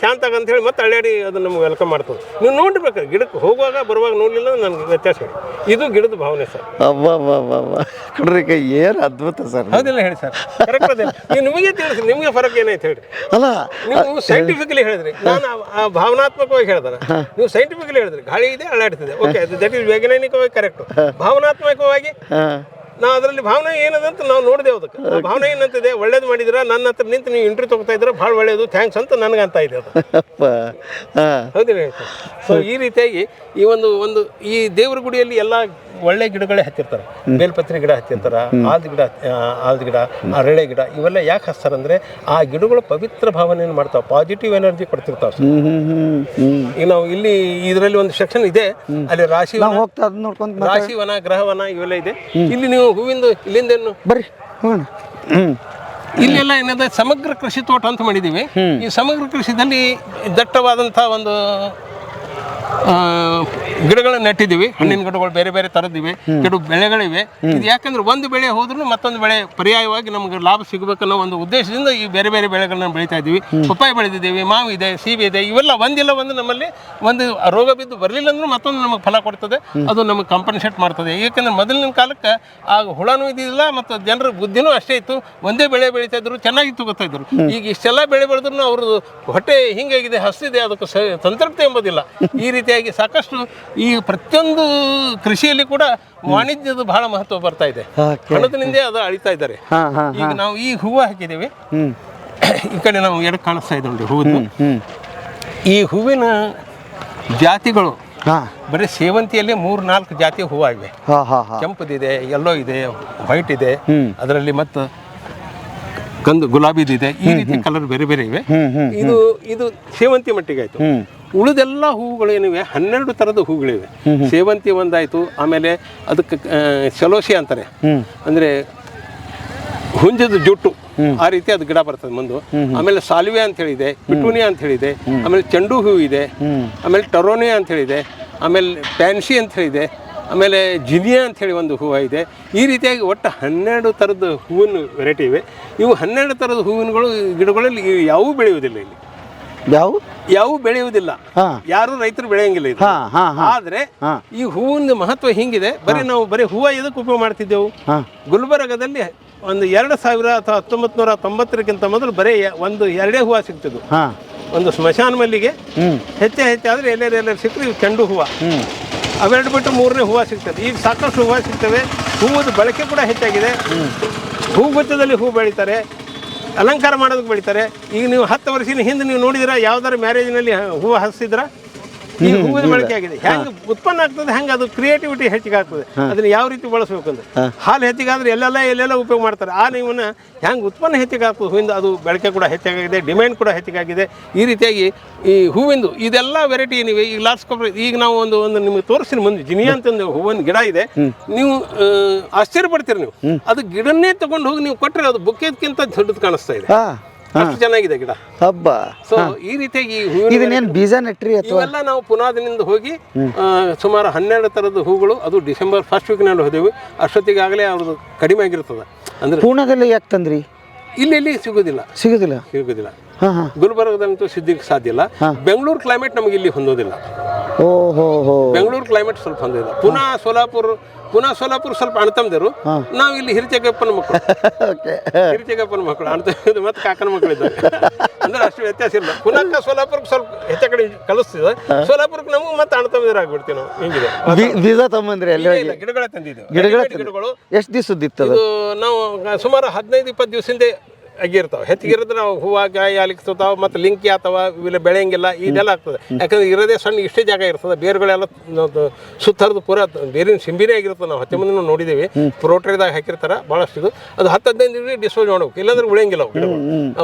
ಶಾಂತ ಆಗ ಅಂತ ಹೇಳಿ ಮತ್ತೆ ಅಳ್ಳಾಡಿ ಅದು ನಮ್ಗೆ ವೆಲ್ಕಮ್ ಮಾಡ್ತದೆ. ನೀವು ನೋಡ್ಬೇಕು ಗಿಡಕ್ಕೆ ಹೋಗುವಾಗ ಬರುವಾಗ ನೋಡಲಿಲ್ಲ ನನಗೆ ವ್ಯತ್ಯಾಸ ಇದೆ. ಇದು ಗಿಡದ ಭಾವನೆ ಸರ್. ಅಬ್ಬಬ್ಬಬ್ಬ ಕೊಡ್ರಿ ಕೈ ಏನು ಅದ್ಭುತ ಸರ್. ಹೌದಿಲ್ಲ ಹೇಳಿ ಸರ್. ಕರೆಕ್ಟ್ ಅದೇ. ನೀವು ನಿಮಗೆ ತಿಳಿಸಿ ನಿಮಗೆ ಫರಕ್ ಏನೈತೆ ಹೇಳಿ. ಅಲ್ಲ ನೀವು ಸೈಂಟಿಫಿಕಲಿ ಹೇಳಿದ್ರಿ. ನಾನು ಆ ಭಾವನಾತ್ಮಕವಾಗಿ ಹೇಳಿದ್ರೆ ನೀವು ಸೈಂಟಿಫಿಕಲಿ ಹೇಳಿದ್ರಿ. ಗಾಳಿ ಇದೆ ಅಳ್ಳಾಡ್ತಿದೆ ಓಕೆ ದಟ್ ಇಸ್ ವೈಜ್ಞಾನಿಕವಾಗಿ ಕರೆಕ್ಟ್ ಭಾವನಾತ್ಮಕವಾಗಿ ನಾವು ಅದರಲ್ಲಿ ಭಾವನೆ ಏನದಂತ ನಾವು ನೋಡಿದೆವು ಅದಕ್ಕೆ ಆ ಭಾವನೆ ಏನಂತಿದೆ? ಒಳ್ಳೇದು ಮಾಡಿದಿರ? ನನ್ನ ಹತ್ರ ನಿಂತು ನೀವು ಇಂಟ್ರಿ ತಗೋತಾ ಇದ್ರೆ ಭಾಳ ಒಳ್ಳೇದು. ಥ್ಯಾಂಕ್ಸ್ ಅಂತ ನನಗಂತ ಇದೆ ಅದು. ಅಪ್ಪ. ಹಾಂ. ಹೌದಿಲ್ಲ ಸೊ ಈ ರೀತಿಯಾಗಿ ಈ ಒಂದು ಒಂದು ಈ ದೇವ್ರ ಗುಡಿಯಲ್ಲಿ ಎಲ್ಲ ಒಳ್ಳೆ ಗಿಡಗಳೇ ಹತ್ತಿರ್ತಾರೆ. ಬೇಲ್ಪತ್ರಿ ಗಿಡ ಹತ್ತಿರ್ತಾರೆ ಆಲ್ದ ಗಿಡ ಆಲ್ದ ಗಿಡ ಅರಳೆ ಗಿಡ ಇವೆಲ್ಲ ಯಾಕೆ ಹಚ್ತಾರಂದ್ರೆ ಆ ಗಿಡಗಳು ಪವಿತ್ರ ಭಾವನೆಯನ್ನು ಮಾಡ್ತಾವೆ ಪಾಸಿಟಿವ್ ಎನರ್ಜಿ ಕೊಡ್ತಿರ್ತಾವೆ ಈಗ ನಾವು ಇಲ್ಲಿ ಇದರಲ್ಲಿ ಒಂದು ಸೆಕ್ಷನ್ ಇದೆ ಅಲ್ಲಿ ರಾಶಿ ರಾಶಿ ವನ ರಾಶಿವನ ಗ್ರಹವನ ಇವೆಲ್ಲ ಇದೆ. ಇಲ್ಲಿ ನೀವು ಹೂವಿಂದು ಇಲ್ಲಿಂದೇನು ಬರ್ರಿ ಇಲ್ಲೆಲ್ಲ ಏನದ ಸಮಗ್ರ ಕೃಷಿ ತೋಟ ಅಂತ ಮಾಡಿದ್ದೀವಿ ಈ ಸಮಗ್ರ ಕೃಷಿದಲ್ಲಿ ದಟ್ಟವಾದಂಥ ಒಂದು ಗಿಡಗಳನ್ನ ನೆಟ್ಟಿದ್ದೀವಿ ಹಣ್ಣಿನ ಗಿಡಗಳು ಬೇರೆ ಬೇರೆ ತರದಿವೆ ಕೆಲವು ಬೆಳೆಗಳಿವೆ. ಇದು ಯಾಕಂದ್ರೆ ಒಂದು ಬೆಳೆ ಹೋದ್ರೂ ಮತ್ತೊಂದು ಬೆಳೆ ಪರ್ಯಾಯವಾಗಿ ನಮಗೆ ಲಾಭ ಸಿಗಬೇಕನ್ನೋ ಒಂದು ಉದ್ದೇಶದಿಂದ ಈ ಬೇರೆ ಬೇರೆ ಬೆಳೆಗಳನ್ನ ಬೆಳೀತಾ ಇದ್ದೀವಿ. ಪಪ್ಪಾಯಿ ಬೆಳೆದಿದ್ದೀವಿ ಮಾವು ಇದೆ ಸೀಬೆ ಇದೆ ಇವೆಲ್ಲ ಒಂದಿಲ್ಲ ಒಂದು ನಮ್ಮಲ್ಲಿ ಒಂದು ರೋಗ ಬಿದ್ದು ಬರಲಿಲ್ಲ ಅಂದ್ರೂ ಮತ್ತೊಂದು ನಮಗೆ ಫಲ ಕೊಡ್ತದೆ. ಅದು ನಮಗೆ ಕಾಂಪನ್ಸೇಟ್ ಮಾಡ್ತದೆ. ಏಕೆಂದ್ರೆ ಮೊದಲಿನ ಕಾಲಕ್ಕೆ ಆ ಹುಳನೂ ಇದ್ದಿಲ್ಲ ಮತ್ತು ಜನರ ಬುದ್ಧಿನೂ ಅಷ್ಟೇ ಇತ್ತು. ಒಂದೇ ಬೆಳೆ ಬೆಳೀತಾ ಇದ್ರು ಚೆನ್ನಾಗಿ ತಗೋತಾ ಇದ್ರು ಈಗ ಇಷ್ಟೆಲ್ಲ ಬೆಳೆ ಬೆಳೆದ್ರು ಅವ್ರದ್ದು ಹೊಟ್ಟೆ ಹಿಂಗಾಗಿದೆ ಹಸಿದೆ ಅದಕ್ಕೆ ಸಂತೃಪ್ತಿ ಎಂಬುದಿಲ್ಲ. ಈ ರೀತಿಯಾಗಿ ಸಾಕಷ್ಟು ಈ ಪ್ರತಿಯೊಂದು ಕೃಷಿಯಲ್ಲಿ ಕೂಡ ವಾಣಿಜ್ಯದ ಬಹಳ ಮಹತ್ವ ಬರ್ತಾ ಇದೆ. ಹಣದಿಂದ ಹಣದಿನಿಂದ ಅದು ಅಳಿತಾ ಇದ್ದಾರೆ. ಈಗ ನಾವು ಈ ಹೂವು ಹಾಕಿದ್ದೀವಿ. ಈ ಕಡೆ ನಾವು ಎರಡು ಕಾಣಿಸ್ತಾ ಇದೆ ನೋಡಿ ಹೂವು ಈ ಹೂವಿನ ಜಾತಿಗಳು ಬರೀ ಸೇವಂತಿಯಲ್ಲಿ ಮೂರು ನಾಲ್ಕು ಜಾತಿ ಹೂವು ಇವೆ ಕೆಂಪುದಿದೆ ಎಲ್ಲೋ ಯೆಲ್ಲೋ ಇದೆ ವೈಟ್ ಇದೆ. ಅದರಲ್ಲಿ ಮತ್ತು ಕಂದು ಗುಲಾಬಿದಿದೆ. ಈ ರೀತಿ ಕಲರ್ ಬೇರೆ ಬೇರೆ ಇವೆ. ಇದು ಇದು ಸೇವಂತಿ ಮಟ್ಟಿಗೆ ಆಯ್ತು. ಉಳಿದೆಲ್ಲ ಹೂವುಗಳು ಏನಿವೆ? ಹನ್ನೆರಡು ಥರದ ಹೂಗಳಿವೆ. ಸೇವಂತಿ ಒಂದಾಯ್ತು ಆಮೇಲೆ ಅದಕ್ಕೆ ಸೆಲೋಸಿ ಅಂತಾರೆ. ಅಂದ್ರೆ ಹುಂಜದ ಜುಟ್ಟು. ಆ ರೀತಿ ಅದು ಗಿಡ ಬರ್ತದೆ ಮುಂದೆ. ಆಮೇಲೆ ಸಾಲ್ವೆ ಅಂತ ಹೇಳಿದೆ ಪಿಟೂನಿಯಾ ಅಂತ ಹೇಳಿದೆ ಆಮೇಲೆ ಚೆಂಡು ಹೂವು ಇದೆ ಆಮೇಲೆ ಟರೋನಿಯಾ ಅಂತ ಹೇಳಿದೆ ಆಮೇಲೆ ಪ್ಯಾನ್ಸಿ ಅಂತ ಹೇಳಿದೆ ಆಮೇಲೆ ಜಿನಿಯಾ ಅಂತ ಹೇಳಿ ಒಂದು ಹೂವು ಇದೆ. ಈ ರೀತಿಯಾಗಿ ಒಟ್ಟು ಹನ್ನೆರಡು ಥರದ ಹೂವಿನ ವೆರೈಟಿ ಇವೆ. ಇವು ಹನ್ನೆರಡು ಥರದ ಹೂವಿನಗಳು ಗಿಡಗಳಲ್ಲಿ ಯಾವೂ ಯಾವುವು ಬೆಳೆಯುವುದಿಲ್ಲ ಇಲ್ಲಿ. ಯಾವ? ಯಾವೂ ಬೆಳೆಯುವುದಿಲ್ಲ. ಯಾರು ರೈತರು ಬೆಳೆಯಂಗಿಲ್ಲ ಇದು. ಆದ್ರೆ ಈ ಹೂವಿನ ಮಹತ್ವ ಹಿಂಗಿದೆ. ಬರೀ ನಾವು ಬರೀ ಹೂವ ಇದಕ್ಕೆ ಉಪಯೋಗ ಮಾಡ್ತಿದ್ದೆವು. ಗುಲ್ಬರ್ಗದಲ್ಲಿ ಒಂದು ಎರಡು ಸಾವಿರ ಅಥವಾ ಹತ್ತೊಂಬತ್ತು ನೂರ ತೊಂಬತ್ತರಕ್ಕಿಂತ ಮೊದಲು ಬರೀ ಒಂದು ಎರಡೇ ಹೂವು ಸಿಗ್ತಿದ್ವು ಹಾಂ. ಒಂದು ಸ್ಮಶಾನ ಮಲ್ಲಿಗೆ. ಹೆಚ್ಚೆ ಹೆಚ್ಚೆ ಆದರೆ ಎಲ್ಲೆಲ್ಲಿ ಎಲ್ಲೆಲ್ಲಿ ಸಿಕ್ಕರೆ ಇವು ಚೆಂಡು ಹೂವು. ಅವೆರಡು ಬಿಟ್ಟು ಮೂರನೇ ಹೂವು ಸಿಗ್ತದೆ. ಈಗ ಸಾಕಷ್ಟು ಹೂವು ಸಿಗ್ತವೆ. ಹೂವದ ಬಳಕೆ ಕೂಡ ಹೆಚ್ಚಾಗಿದೆ. ಹೂಗುಚ್ಚದಲ್ಲಿ ಹೂ ಬೆಳೀತಾರೆ. ಅಲಂಕಾರ ಮಾಡೋದಕ್ಕೆ ಬೆಳಿತಾರೆ. ಈಗ ನೀವು ಹತ್ತು ವರ್ಷದ ಹಿಂದೆ ನೀವು ನೋಡಿದಿರ ಯಾವ್ದಾರು ಮ್ಯಾರೇಜ್ನಲ್ಲಿ ಹೂವು ಹಸಿದ್ರ? ಈ ಹೂವಿನ ಬಳಕೆ ಆಗಿದೆ ಹೆಂಗೆ ಉತ್ಪನ್ನ ಆಗ್ತದೆ ಹೆಂಗೆ ಅದು ಕ್ರಿಯೇಟಿವಿಟಿ ಹೆಚ್ಚಿಗೆ ಆಗ್ತದೆ. ಅದನ್ನ ಯಾವ ರೀತಿ ಬಳಸಬೇಕು ಅಂತ ಹಾಲು ಹೆಚ್ಚಿಗಾದ್ರೆ ಎಲ್ಲೆಲ್ಲ ಎಲ್ಲೆಲ್ಲ ಉಪಯೋಗ ಮಾಡ್ತಾರೆ. ಆ ನೀವನ್ನ ಹೆಂಗೆ ಉತ್ಪನ್ನ ಹೆಚ್ಚಿಗೆ ಆಗ್ತದೆ ಹೂವಿಂದ ಅದು ಬಳಕೆ ಕೂಡ ಹೆಚ್ಚಾಗಿದೆ ಡಿಮ್ಯಾಂಡ್ ಕೂಡ ಹೆಚ್ಚಿಗಾಗಿದೆ. ಈ ರೀತಿಯಾಗಿ ಈ ಹೂವಿಂದು ಇದೆಲ್ಲ ವೆರೈಟಿ ಏನಿವೆ ಈಗ ಲಾಸ್ಟ್ ಕೊಬ್ಬರಿ ಈಗ ನಾವು ಒಂದು ಒಂದು ನಿಮಗೆ ತೋರಿಸ್ತೀನಿ ಮುಂದೆ. ಜಿನಿಯಾ ಅಂತ ಒಂದು ಹೂವಿನ ಗಿಡ ಇದೆ. ನೀವು ಆಶ್ಚರ್ಯ ಪಡ್ತೀರಿ ನೀವು. ಅದು ಗಿಡನ್ನೇ ತಗೊಂಡು ಹೋಗಿ ನೀವು ಕೊಟ್ಟರೆ ಅದು ಬುಕ್ಕೆದಕ್ಕಿಂತ ದೊಡ್ಡದು ಕಾಣಿಸ್ತಾ ಇದೆ. ಅಷ್ಟು ಚೆನ್ನಾಗಿದೆ ಗಿಡ. ಹಬ್ಬ. ಸೊ ಈ ರೀತಿಯಾಗಿ ಇದನ್ನೇನು ಬೀಜ ನೆಟ್ರಿ ಅಥವಾ? ಇವೆಲ್ಲ ನಾವು ಪುನಾದಿನಿಂದ ಹೋಗಿ ಸುಮಾರು ಹನ್ನೆರಡು ಥರದ ಹೂಗಳು ಅದು ಡಿಸೆಂಬರ್ ಫಸ್ಟ್ ವೀಕ್ನಲ್ಲಿ ಹೋದೆವು. ಅಷ್ಟೊತ್ತಿಗಾಗಲೇ ಅವ್ರದ್ದು ಕಡಿಮೆ ಆಗಿರ್ತದೆ. ಅಂದ್ರೆ ಪೂರ್ಣದಲ್ಲಿ ಯಾಕೆ ತಂದ್ರಿ? ಇಲ್ಲಿ ಇಲ್ಲಿ ಸಿಗೋದಿಲ್ಲ. ಸಿಗೋದಿಲ್ಲ. ಸಿಗೋದಿಲ್ಲ. ಗುಲ್ಬರ್ಗದಂತೂ ಸಿದ್ಧಿಗೆ ಸಾಧ್ಯ ಇಲ್ಲ. ಬೆಂಗಳೂರು ಕ್ಲೈಮೇಟ್ ನಮಗೆ ಇಲ್ಲಿ ಹೊಂದೋದಿಲ್ಲ. ಬೆಂಗಳೂರು ಕ್ಲೈಮೇಟ್ ಸ್ವಲ್ಪ ಹೊಂದಿಲ್ಲ ಪುನಃ ಸೋಲಾಪುರ ಪುನಃ ಸೋಲಾಪುರ ಸ್ವಲ್ಪ ಅಣ್ತಂದಿರು ನಾವು ಇಲ್ಲಿ ಹಿರಿಚಗಪ್ಪನ ಮಕ್ಕಳು. ಹಿರಿಚಗಪ್ಪನ ಮಕ್ಕಳು ಅಣ್ತಂದು ಮತ್ತೆ ಕಾಕನ ಮಕ್ಕಳು ಇದ್ದಾರೆ. ಅಂದ್ರೆ ಅಷ್ಟು ವ್ಯತ್ಯಾಸ ಇಲ್ಲ. ಪುನಃ ಸೋಲಾಪುರಕ್ಕೆ ಸ್ವಲ್ಪ ಹೆಚ್ಚ ಕಡೆ ಕಲಿಸ್ತಿದೆ. ಸೋಲಾಪುರಕ್ಕೆ ನಮಗೆ ಮತ್ತೆ ಅಣ್ತಮ್ಮದಿರಾಗ್ಬಿಡ್ತೀವಿ ನಾವು. ಹಿಂಗಿದೆ? ಬೀಜ ಎಲ್ಲ ಇಲ್ಲ, ಗಿಡಗಳೇ ತಂದಿದ್ದೇವೆ. ಗಿಡಗಳ ಗಿಡಗಳು. ಎಷ್ಟು ಇತ್ತು ನಾವು ಸುಮಾರು ಹದಿನೈದು ಇಪ್ಪತ್ತು ದಿವಸದಿಂದ ಆಗಿರ್ತಾವೆ. ಹೆಚ್ಚಿಗಿರಿದ್ರೆ ನಾವು ಹೂವು ಕಾಯಿ ಅಲಿಕ್ತಾವೆ ಮತ್ತು ಲಿಂಕಿ ಅಥವಾ ಇಲ್ಲ ಬೆಳೆಯಂಗಿಲ್ಲ ಇದೆಲ್ಲ ಆಗ್ತದೆ. ಯಾಕಂದ್ರೆ ಇರೋದೇ ಸಣ್ಣ ಇಷ್ಟೇ ಜಾಗ ಇರ್ತದೆ. ಬೇರುಗಳೆಲ್ಲ ಸುತ್ತರದು ಪೂರ ಬೇರಿನ ಸಿಂಬಿನೇ ಆಗಿರ್ತದೆ. ನಾವು ಹತ್ತಿ ಮುಂದೆ ನೋಡಿದ್ದೀವಿ. ಪ್ರೋಟ್ರಿದಾಗ ಹಾಕಿರ್ತಾರೆ ಭಾಳಷ್ಟು ಇದು. ಅದು ಹತ್ತು ಹದಿನೈದು ದಿನ ಡಿಸ್ಪೋಸ್ ಮಾಡ್ಬೇಕು. ಇಲ್ಲಾಂದ್ರೆ ಉಳಿಯಂಗಿಲ್ಲ ಅವು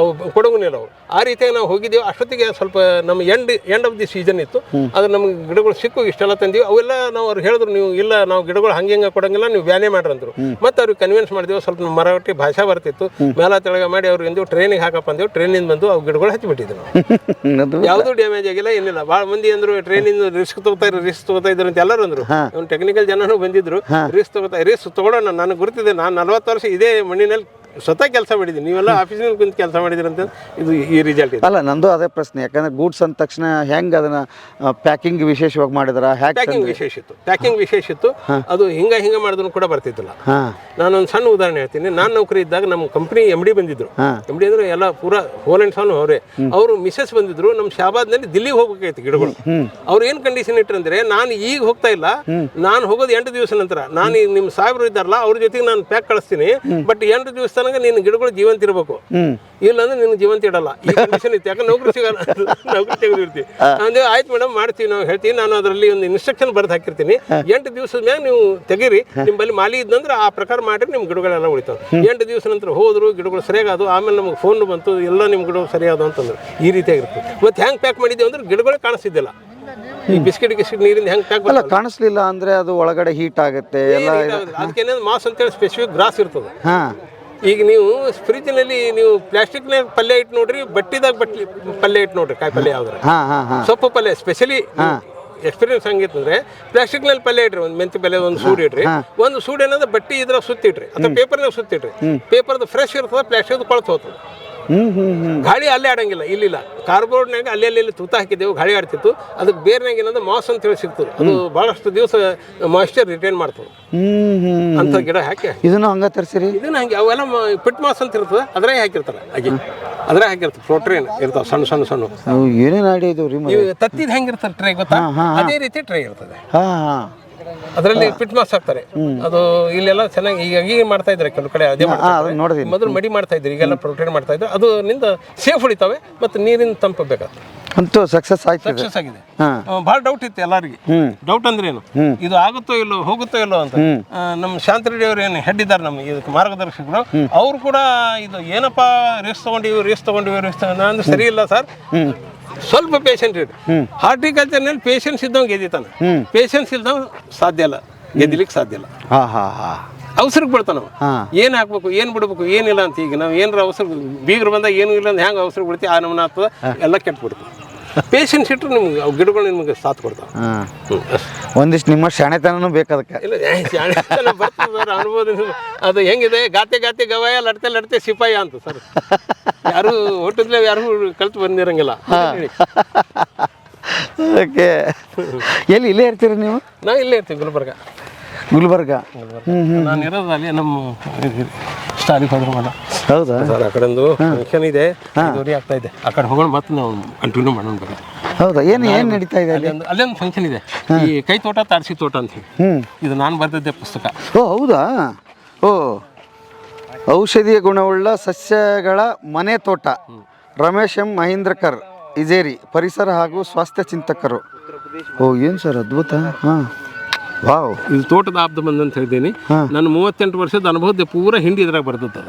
ಅವು ಕೊಡಗುನಿಲ್ಲ ಅವು. ಆ ರೀತಿಯಾಗಿ ನಾವು ಹೋಗಿದ್ದೀವಿ. ಅಷ್ಟೊತ್ತಿಗೆ ಸ್ವಲ್ಪ ನಮ್ಮ end end of the season ಇತ್ತು. ಅದು ನಮ್ಗೆ ಗಿಡಗಳು ಸಿಕ್ಕು ಇಷ್ಟೆಲ್ಲ ತಂದೀವಿ. ಅವೆಲ್ಲ ನಾವು ಅವ್ರು ಹೇಳಿದ್ರು ನೀವು ಇಲ್ಲ ನಾವು ಗಿಡಗಳು ಹಂಗೆ ಹಿಂಗೆ ಕೊಡಂಗಿಲ್ಲ ನೀವು ಬ್ಯಾನೇ ಮಾಡ್ರಿ ಅಂದ್ರು. ಮತ್ತೆ ಅವ್ರಿಗೆ ಕನ್ವಿನ್ಸ್ ಮಾಡಿದೆವು. ಸ್ವಲ್ಪ ಮರಾಠಿ ಭಾಷೆ ಬರ್ತಿತ್ತು. ಮೇಲ ತೆಳಗ ಮಾಡಿ ಅವ್ರಿಗೆ ಅಂದೇವು ಟ್ರೈನಿಗೆ ಹಾಕಪ್ಪ ಅಂದೇವು. ಟ್ರೈನಿಂದ ಬಂದು ಅವು ಗಿಡಗಳು ಹಚ್ಚಿಬಿಟ್ಟಿದ್ವಿ ನಾವು. ಅದು ಯಾವುದೂ ಡ್ಯಾಮೇಜ್ ಆಗಿಲ್ಲ ಏನಿಲ್ಲ. ಭಾಳ ಮಂದಿ ಅಂದ್ರು ಟ್ರೈನಿಂದ ರಿಸ್ಕ್ ತಗೋತಾ ಇದ್ರು ರಿಸ್ಕ್ ತಗೋತಾ ಇದ್ರು ಅಂತ ಎಲ್ಲರೂ ಅಂದ್ರು. ಟೆಕ್ನಿಕಲ್ ಜನನು ಬಂದಿದ್ರು. ರಿಸ್ಕ್ ತಗೋತಾ ರಿಸ್ಕ್ ತಗೊಳ್ಳೋಣ ನನಗೆ ಗುರುತಿದೆ ನಾನು ನಲ್ವತ್ತು ವರ್ಷ ಇದೇ ಮಣ್ಣಿನಲ್ಲಿ ಸ್ವತಃ ಕೆಲಸ ಮಾಡಿದ್ದೀನಿ ನೀವೆಲ್ಲ ಆಫೀಸಿನಲ್ಲಿ ಕುಂತು ಕೆಲಸ ಮಾಡಿದಿರಿ ಅಂತ ಇದು ಈ ರಿಸಲ್ಟ್ ಇದೆ. ಅಲ್ಲ ನಂದು ಅದೇ ಪ್ರಶ್ನೆ ಯಾಕಂದ್ರೆ ಗೂಡ್ಸ್ ಅಂದ ತಕ್ಷಣ ಹೆಂಗೆ ಅದನ್ನ ಪ್ಯಾಕಿಂಗ್ ವಿಶೇಷವಾಗಿ ಮಾಡಿದ್ರ ಪ್ಯಾಕಿಂಗ್ ವಿಶೇಷ ಇತ್ತು. ಪ್ಯಾಕಿಂಗ್ ವಿಶೇಷ ಇತ್ತು. ಅದು ಹಿಂಗ ಹಿಂಗ ಮಾಡಿದ್ರು ಕೂಡ ಬರ್ತಿದ್ದಿಲ್ಲ. ನಾನು ನಾನೊಂದು ಸಣ್ಣ ಉದಾಹರಣೆ ಹೇಳ್ತೀನಿ. ನಾನು ನೌಕರಿ ಇದ್ದಾಗ ನಮ್ಮ ಕಂಪ್ನಿ ಎಂ ಡಿ ಬಂದಿದ್ರು. ಎಂ ಡಿ ಅಂದ್ರೆ ಎಲ್ಲ ಪೂರಾ ಹೋಲ್ ಅಂಡ್ ಸಾನ್ ಅವರೇ ಅವರು ಮಿಸಸ್ ಬಂದಿದ್ರು. ನಮ್ಮ ಶಾಬಾದ್ನಲ್ಲಿ ದಿಲ್ಲಿಗೆ ಹೋಗ್ಬೇಕಾಯ್ತು ಗಿಡಗಳು. ಅವ್ರು ಏನು ಕಂಡೀಷನ್ ಇಟ್ಟರೆ ನಾನು ಈಗ ಹೋಗ್ತಾ ಇಲ್ಲ. ನಾನು ಹೋಗೋದು ಎಂಟು ದಿವಸ ನಂತರ. ನಾನು ಈಗ ನಿಮ್ಮ ಸಾಹೇಬರು ಇದ್ದಾರಲ್ಲ ಅವ್ರ ಜೊತೆಗೆ ನಾನು ಪ್ಯಾಕ್ ಕಳಿಸ್ತೀನಿ. ಬಟ್ ಎಂಟು ದಿವಸ ತನಕ ನಿನ್ನ ಗಿಡಗಳು ಜೀವಂತ ಇರಬೇಕು. ಇಲ್ಲ ಅಂದ್ರೆ ನಿನ್ನ ಜೀವಂತ ಇಡಲ್ಲ. ಈ ಕಂಡೀಷನ್ ಇತ್ತು. ಯಾಕಂದ್ರೆ ನೌಕರಿ ಸಿಗಲ್ಲ. ನೌಕರಿ ತೆಗೆದಿರ್ತೀವಿ ಅಂದ್ರೆ ಆಯ್ತು ಮೇಡಮ್ ಮಾಡ್ತೀವಿ ನಾವು ಹೇಳ್ತೀವಿ. ನಾನು ಅದರಲ್ಲಿ ಒಂದು ಇನ್ಸ್ಟ್ರಕ್ಷನ್ ಬರ್ದು ಹಾಕಿರ್ತೀನಿ. ಎಂಟು ದಿವಸದ ಮ್ಯಾಗ ನೀವು ತೆಗೀರಿ. ನಿಮ್ಮಲ್ಲಿ ಮಾಲಿ ಇದ್ದಂದ್ರೆ ಆ ಪ್ರಕಾರ ಮಾಡಿ ನಿಮ್ಮ ಗಿಡಗಳೆಲ್ಲ ಉಳಿತಾವೆ. ಎಂಟು ದಿವಸ ನಂತರ ಹೋದ್ರು ಗಿಡಗಳು ಸರಿಯಾಗದು ಆಮೇಲೆ ನಮಗೆ ಫೋನ್ ಬಂತು ಎಲ್ಲ ನಿಮ್ಮ ಗಿಡಗಳು ಸರಿಯಾದ ಅಂತಂದ್ರೆ. ಈ ರೀತಿಯಾಗಿರುತ್ತೆ ಮತ್ತೆ ಹೆಂಗೆ ಪ್ಯಾಕ್ ಮಾಡಿದ್ದೀವಿ ಅಂದ್ರೆ ಗಿಡಗಳೇ ಕಾಣಿಸ್ತಿದ್ದಿಲ್ಲ. ಈ ಬಿಸ್ಕೆಟ್ ಗಿಸ್ಕೆಟ್ ನೀರಿಂದ ಹೆಂಗೆ ಪ್ಯಾಕ್ ಅಲ್ಲ ಕಾಣಿಸ್ಲಿಲ್ಲ ಅಂದ್ರೆ ಅದು ಒಳಗಡೆ ಹೀಟ್ ಆಗುತ್ತೆ ಎಲ್ಲ ಅದಕ್ಕೆ ಮಾಸ್ ಅಂತೇಳಿ ಸ್ಪೆಸಿಫಿಕ್ ಗ್ರಾಸ್ ಇರ್ತದೆ. ಹಾ. ಈಗ ನೀವು ಫ್ರಿಜ್ನಲ್ಲಿ ನೀವು ಪ್ಲಾಸ್ಟಿಕ್ನಾಗ ಪಲ್ಯ ಇಟ್ಟು ನೋಡ್ರಿ ಬಟ್ಟಿದಾಗ ಬಟ್ಲಿ ಪಲ್ಯ ಇಟ್ಟು ನೋಡ್ರಿ ಕಾಯಿ ಪಲ್ಯ ಯಾವ್ದ್ರ. ಹಾ ಹಾ ಹಾ. ಸೊಪ್ಪು ಪಲ್ಯ ಸ್ಪೆಷಲಿ ಎಕ್ಸ್ಪೀರಿಯನ್ಸ್ ಹಂಗಿತ್ತಂದ್ರೆ ಪ್ಲಾಸ್ಟಿಕ್ನಲ್ಲಿ ಪಲ್ಯ ಇಡ್ರಿ ಒಂದು ಮೆಂತಿ ಪಲ್ಯ ಒಂದು ಸೂಡ್ ಇಡ್ರಿ. ಒಂದು ಸೂಡ್ ಏನಂದ್ರೆ ಬಟ್ಟಿ ಇದ್ರ ಸುತ್ತಿಡ್ರಿ ಅಥವಾ ಪೇಪರ್ನಾಗ ಸುತ್ತಿಡ್ರಿ. ಪೇಪರ್ದು ಫ್ರೆಶ್ ಇರ್ತದೆ ಪ್ಲಾಸ್ಟಿಕ್ ಕೊಳತು ಹೋಗ್ತದೆ ಗಾಳಿ ಅಲ್ಲೇ ಆಡಂಗಿಲ್ಲ ಇಲ್ಲಿಲ್ಲ. ಕಾರ್ಬೋರ್ಡ್ನಾಗ ಅಲ್ಲಿ ಅಲ್ಲಿ ತೂತ ಹಾಕಿದ್ದೆವು ಗಾಳಿ ಆಡ್ತಿತ್ತು. ಅದಕ್ಕೆ ಬೇರೆನಾಗ ಏನಂದ್ರೆ ಮಾಸ್ ಅಂತ ಹೇಳಿ ಸಿಗ್ತದೆ. ಅದು ಭಾಳಷ್ಟು ದಿವಸ ಮಾಯಿಶ್ಚರ್ ರಿಟೈನ್ ಮಾಡ್ತದೆ. ಅಂತ ಗಿಡ ಹಾಕಿ ಇದನ್ನು ಹಂಗ ತರ್ಸಿರಿ. ಇದನ್ನ ಹಂಗೆ ಅವೆಲ್ಲ ಪಿಟ್ ಮಾಸ್ ಅಂತ ಇರ್ತದೆ ಅದ್ರಾಗ ಹಾಕಿರ್ತಾರೆ ಹಾಗೆ. ಅದ್ರಾಗ ಹಾಕಿರ್ತಾರೆ ಫ್ಲೋಟ್ರೇನ್ ಇರ್ತಾವೆ ಸಣ್ಣ ಸಣ್ಣ ಸಣ್ಣ. ಅವು ಏನೇನು ಆಡಿ ಇದು ತತ್ತಿದ ಹೆಂಗಿರ್ತಾರೆ ಟ್ರೈ ಗೊತ್ತಾ? ಅದೇ ರೀತಿ ಟ್ರೈ ಇರ್ತದೆ. ಹಾ ಹಾ. ಅದರಲ್ಲಿ ಪಿಟ್ ಮಾಸ್ ಹಾಕ್ತಾರೆ. ಅದು ಇಲ್ಲೆಲ್ಲ ಚೆನ್ನಾಗಿ ಈಗ ಈಗ ಮಾಡ್ತಾ ಇದ್ದಾರೆ ಕೆಲವು ಕಡೆ ಅದೇ ಮಾಡ್ತಾರೆ ಇದ್ದಾರೆ. ನೋಡಿದೀನಿ. ಮೊದಲು ಮಡಿ ಮಾಡ್ತಾ ಇದ್ರು ಈಗೆಲ್ಲ ಪ್ರೊಟೆಕ್ಟ್ ಮಾಡ್ತಾ ಇದ್ರು. ಅದು ನಿಂದ ಸೇಫ್ ಉಳಿತಾವೆ ಮತ್ತು ನೀರಿನ ತಂಪು ಬೇಕಾಗ್ತದೆ. ಅಂತೂ ಸಕ್ಸಸ್ ಆಯ್ತದೆ ಸಕ್ಸಸ್ ಆಗಿದೆ. ಹಾ. ಭಾಳ ಡೌಟ್ ಇತ್ತು ಎಲ್ಲರಿಗೆ. ಡೌಟ್ ಅಂದ್ರೆ ಏನು? ಇದು ಆಗುತ್ತೋ ಇಲ್ಲೋ ಹೋಗುತ್ತೋ ಇಲ್ಲೋ ಅಂತ. ಆ, ನಮ್ಮ ಶಾಂತ ರೆಡ್ಡಿ ಅವ್ರು ಏನು ಹೆಡ್ ಇದ್ದಾರೆ ನಮ್ಮ ಇದಕ್ಕೆ ಮಾರ್ಗದರ್ಶಕರು. ಅವ್ರು ಕೂಡ ಇದು ಏನಪ್ಪ ರೇಸ್ ತಗೊಂಡಿವಿ ರೇಸ್ ತಗೊಂಡಿವಿ ರೇಸ್ ತಗೊಂಡು ಅಂದ್ರೆ ಸರಿ ಇಲ್ಲ ಸರ್ ಸ್ವಲ್ಪ ಪೇಷಂಟ್ ಇರಿ. ಹಾರ್ಟಿಕಲ್ಚರ್ನಲ್ಲಿ ಪೇಷನ್ಸ್ ಇದ್ದವ್ ಗೆದ್ದಿತಾನೆ ಪೇಷನ್ಸ್ ಇಲ್ದವ್ ಸಾಧ್ಯ ಇಲ್ಲ. ಗೆದ್ದಲಿಕ್ಕೆ ಸಾಧ್ಯ ಇಲ್ಲ. ಹಾ ಹಾ ಹಾ. ಅವಸರಕ್ಕೆ ಬಿಡ್ತಾನ ಏನ್ ಹಾಕ್ಬೇಕು ಏನು ಬಿಡ್ಬೇಕು ಏನಿಲ್ಲ ಅಂತ ಈಗ. ನಾವು ಏನಾರ ಅವಸರ ಬೀಗರು ಬಂದಾಗ ಏನು ಇಲ್ಲ ಅಂತ ಹೆಂಗೆ ಅವಸರ ಬಿಡ್ತೀವಿ ಆ ನಮನ ಆಗ್ತದೆ ಎಲ್ಲ ಕೆಟ್ಟು ಬಿಡ್ತದೆ. ಪೇಷನ್ಸ್ ಇಟ್ಟರೆ ನಿಮ್ಗೆ ಅವು ಗಿಡಗಳು ನಿಮಗೆ ಸಾಥ್ ಕೊಡ್ತಾವೆ. ಹಾ. ಒಂದಿಷ್ಟು ನಿಮ್ಮ ಶಾಣೆತನೂ ಬೇಕು ಅದಕ್ಕೆ. ಇಲ್ಲ ಏ, ಜಾಣತನ ಬರ್ತದೆ ಸರ್ ಅದು ಹೆಂಗಿದೆ? ಗಾತೆ ಗಾತೆ ಗವಾಯ ಲಡ್ತೆ ಲಡ್ತೆ ಸಿಪಾಯ ಅಂತ ಸರ್. ಯಾರು ಹೊಟ್ಟದ್ಲೆ ಯಾರು ಕಲ್ತು ಬಂದಿರಂಗಿಲ್ಲ. ಹೇಳಿ. ಓಕೆ ಎಲ್ಲಿ ಇಲ್ಲೇ ಇರ್ತೀರಿ ನೀವು? ನಾವು ಇಲ್ಲೇ ಇರ್ತೀವಿ ಗುಲ್ಬರ್ಗ. ಗುಲ್ಬರ್ಗ. ನಾನು ಇರೋದು ಅಲ್ಲಿ ನಮ್ಮ ಸ್ಟಾರಿಗೆ ಹೋದ್ರು ಮಾಡ ಹೌದಾ? ಸರ್ ಆ ಕಡೆ ಒಂದು ಫಂಕ್ಷನ್ ಇದೆ. ಐದುವರೆ ಆಗ್ತಾ ಇದೆ. ಆ ಕಡೆ ಹೋಗೋಣ ಮತ್ತೆ ನಾವು ಕಂಟಿನ್ಯೂ ಮಾಡೋಣ ಬರೀ ಹೌದಾ? ಏನು ಏನು ನಡೀತಾ ಇದೆ ಅಲ್ಲಿ? ಒಂದು ಅಲ್ಲೊಂದು ಫಂಕ್ಷನ್ ಇದೆ. ಈ ಕೈ ತೋಟ ತಾರಸಿ ತೋಟ ಅಂತ ಹೇಳಿ. ಇದು ನಾನು ಬರೆದಿದ್ದೆ ಪುಸ್ತಕ. ಓ ಹೌದಾ? ಓ. ಔಷಧೀಯ ಗುಣವುಳ್ಳ ಸಸ್ಯಗಳ ಮನೆ ತೋಟ. ರಮೇಶ್ ಎಂ. ಮಹೇಂದ್ರಕರ್ ಇಜೇರಿ ಪರಿಸರ ಹಾಗೂ ಸ್ವಾಸ್ಥ್ಯ ಚಿಂತಕರು. ಓ ಏನು ಸರ್ ಅದ್ಭುತ? ಹಾಂ. ವಾವ್ ಇದು ತೋಟದ ಆಬ್ದ ಬಂದ್ ಅಂತ ಹೇಳಿದ್ದೀನಿ. ನಾನು ಮೂವತ್ತೆಂಟು ವರ್ಷದ ಅನುಭವದ ಪೂರ ಹಿಂಡಿ ಇದ್ರಾಗ ಬರ್ತದ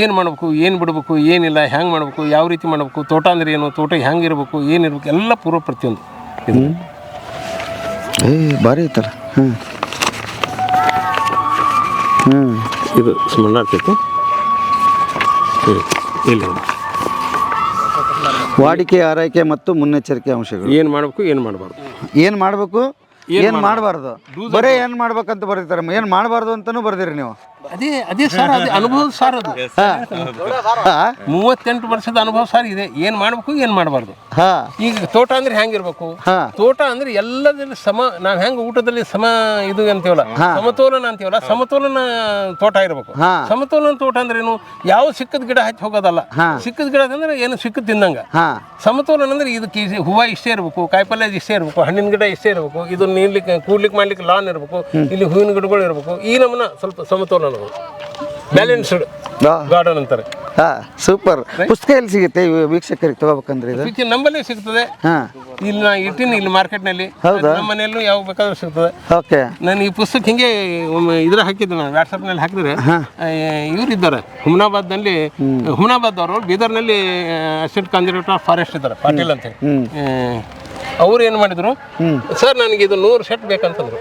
ಏನು ಮಾಡ್ಬೇಕು ಏನು ಬಿಡ್ಬೇಕು ಏನಿಲ್ಲ ಹೆಂಗೆ ಮಾಡಬೇಕು ಯಾವ ರೀತಿ ಮಾಡಬೇಕು ತೋಟ ಅಂದ್ರೆ ಏನು ತೋಟ ಹೆಂಗೆ ಇರಬೇಕು ಏನಿರ್ಬೇಕು ಎಲ್ಲ ಪೂರ್ವ ಪ್ರತಿಯೊಂದು ಏ ಭಾರಿ ಐತಲ್ಲ. ಹ್ಞೂ ಹ್ಞೂ ಇದು ಸುಮ್ಮನೆ ಆಗ್ತೈತಿ ಹ್ಞೂ ಇಲ್ಲ. ವಾಡಿಕೆ ಆರೈಕೆ ಮತ್ತು ಮುನ್ನೆಚ್ಚರಿಕೆ ಅಂಶಗಳು. ಏನು ಮಾಡಬೇಕು ಏನು ಮಾಡಬಾರ್ದು. ಏನು ಮಾಡಬೇಕು? ಏನು ಮಾಡಬಾರ್ದು? ಬರೀ ಏನು ಮಾಡ್ಬೇಕಂತ ಬರ್ದಿರ್ತಾರೆ ಏನು ಮಾಡಬಾರ್ದು ಅಂತಲೂ ಬರ್ದಿರಿ ನೀವು. ಅದೇ ಅದೇ ಸರ್ ಅದೇ ಅನುಭವ ಸರ್ ಅದು. ಮೂವತ್ತೆಂಟು ವರ್ಷದ ಅನುಭವ ಸರ್ ಇದೆ. ಏನ್ ಮಾಡ್ಬೇಕು ಏನ್ ಮಾಡಬಾರ್ದು. ಈಗ ತೋಟ ಅಂದ್ರೆ ಹೆಂಗಿರ್ಬೇಕು. ತೋಟ ಅಂದ್ರೆ ಎಲ್ಲದಲ್ಲಿ ಸಮ ನಾವ್ ಹೆಂಗ್ ಊಟದಲ್ಲಿ ಸಮ ಇದು ಅಂತೀವಲ್ಲ? ಸಮತೋಲನ ಅಂತೀವಲ್ಲ? ಸಮತೋಲನ ತೋಟ ಇರ್ಬೇಕು. ಸಮತೋಲನ ತೋಟ ಅಂದ್ರೆ ಏನು? ಯಾವ ಸಿಕ್ಕದ ಗಿಡ ಹಚ್ಚಿ ಹೋಗೋದಲ್ಲ. ಸಿಕ್ಕದ ಗಿಡ ಅಂದ್ರೆ ಏನು ಸಿಕ್ಕದ್ ತಿಂದಂಗ ಸಮತೋಲನ ಅಂದ್ರೆ ಇದಕ್ಕೆ ಇದು ಹೂವು ಇಷ್ಟೇ ಇರಬೇಕು ಕಾಯಿಪಲ್ಯ ಇಷ್ಟೇ ಇರಬೇಕು ಹಣ್ಣಿನ ಗಿಡ ಇಷ್ಟೇ ಇರಬೇಕು ಇದು ನೀರ್ಲಿಕ್ಕೆ ಕೂಡ್ಲಿಕ್ಕೆ ಮಾಡ್ಲಿಕ್ಕೆ ಲಾನ್ ಇರಬೇಕು ಇಲ್ಲಿ ಹೂವಿನ ಗಿಡಗಳು ಇರಬೇಕು. ಈ ನಮ್ಮನ್ನ ಸ್ವಲ್ಪ ಸಮತೋಲನ. ろう ಬ್ಯಾಲೆನ್ಸ್ಡ್ ಗಾರ್ಡನ್ ಅಂತಾರೆ. ಹಾಂ ಸೂಪರ್ ಪುಸ್ತಕ ಎಲ್ಲಿ ಸಿಗುತ್ತೆ ವೀಕ್ಷಕರಿಗೆ ತಗೋಬೇಕಂದ್ರೆ ಇದು? ಇದಕ್ಕೆ ನಮ್ಮಲ್ಲೇ ಸಿಗ್ತದೆ. ಹಾಂ. ಇಲ್ಲಿ ನಾ ಇಟ್ಟಿನಿ ಇಲ್ಲಿ ಮಾರ್ಕೆಟ್ನಲ್ಲಿ. ಹೌದಾ? ನಮ್ಮ ಮನೆಯಲ್ಲೂ ಯಾವ ಬೇಕಾದ್ರೂ ಸಿಗ್ತದೆ. ಓಕೆ. ನಾನು ಈ ಪುಸ್ತಕ ಹಿಂಗೆ ಒಮ್ಮೆ ಇದ್ರ ಹಾಕಿದ್ದೆ ನಾನು ವಾಟ್ಸಪ್ನಲ್ಲಿ ಹಾಕಿದ್ರೆ ಇವ್ರು ಇದ್ದಾರೆ. ಹುಮ್ನಾಬಾದ್ನಲ್ಲಿ ಹುಮ್ನಾಬಾದ್ ಅವರು ಬೀದರ್ನಲ್ಲಿ ಅಸಿಸ್ಟೆಂಟ್ ಕನ್ಸರ್ವೇಟರ್ ಆಫ್ ಫಾರೆಸ್ಟ್ ಇದ್ದಾರೆ ಪಾಟೀಲ್ ಅಂತ ಹೇಳಿ. ಅವ್ರು ಏನು ಮಾಡಿದ್ರು ಸರ್ ನನಗೆ ಇದು ನೂರು ಸೆಟ್ ಬೇಕಂತಂದ್ರು.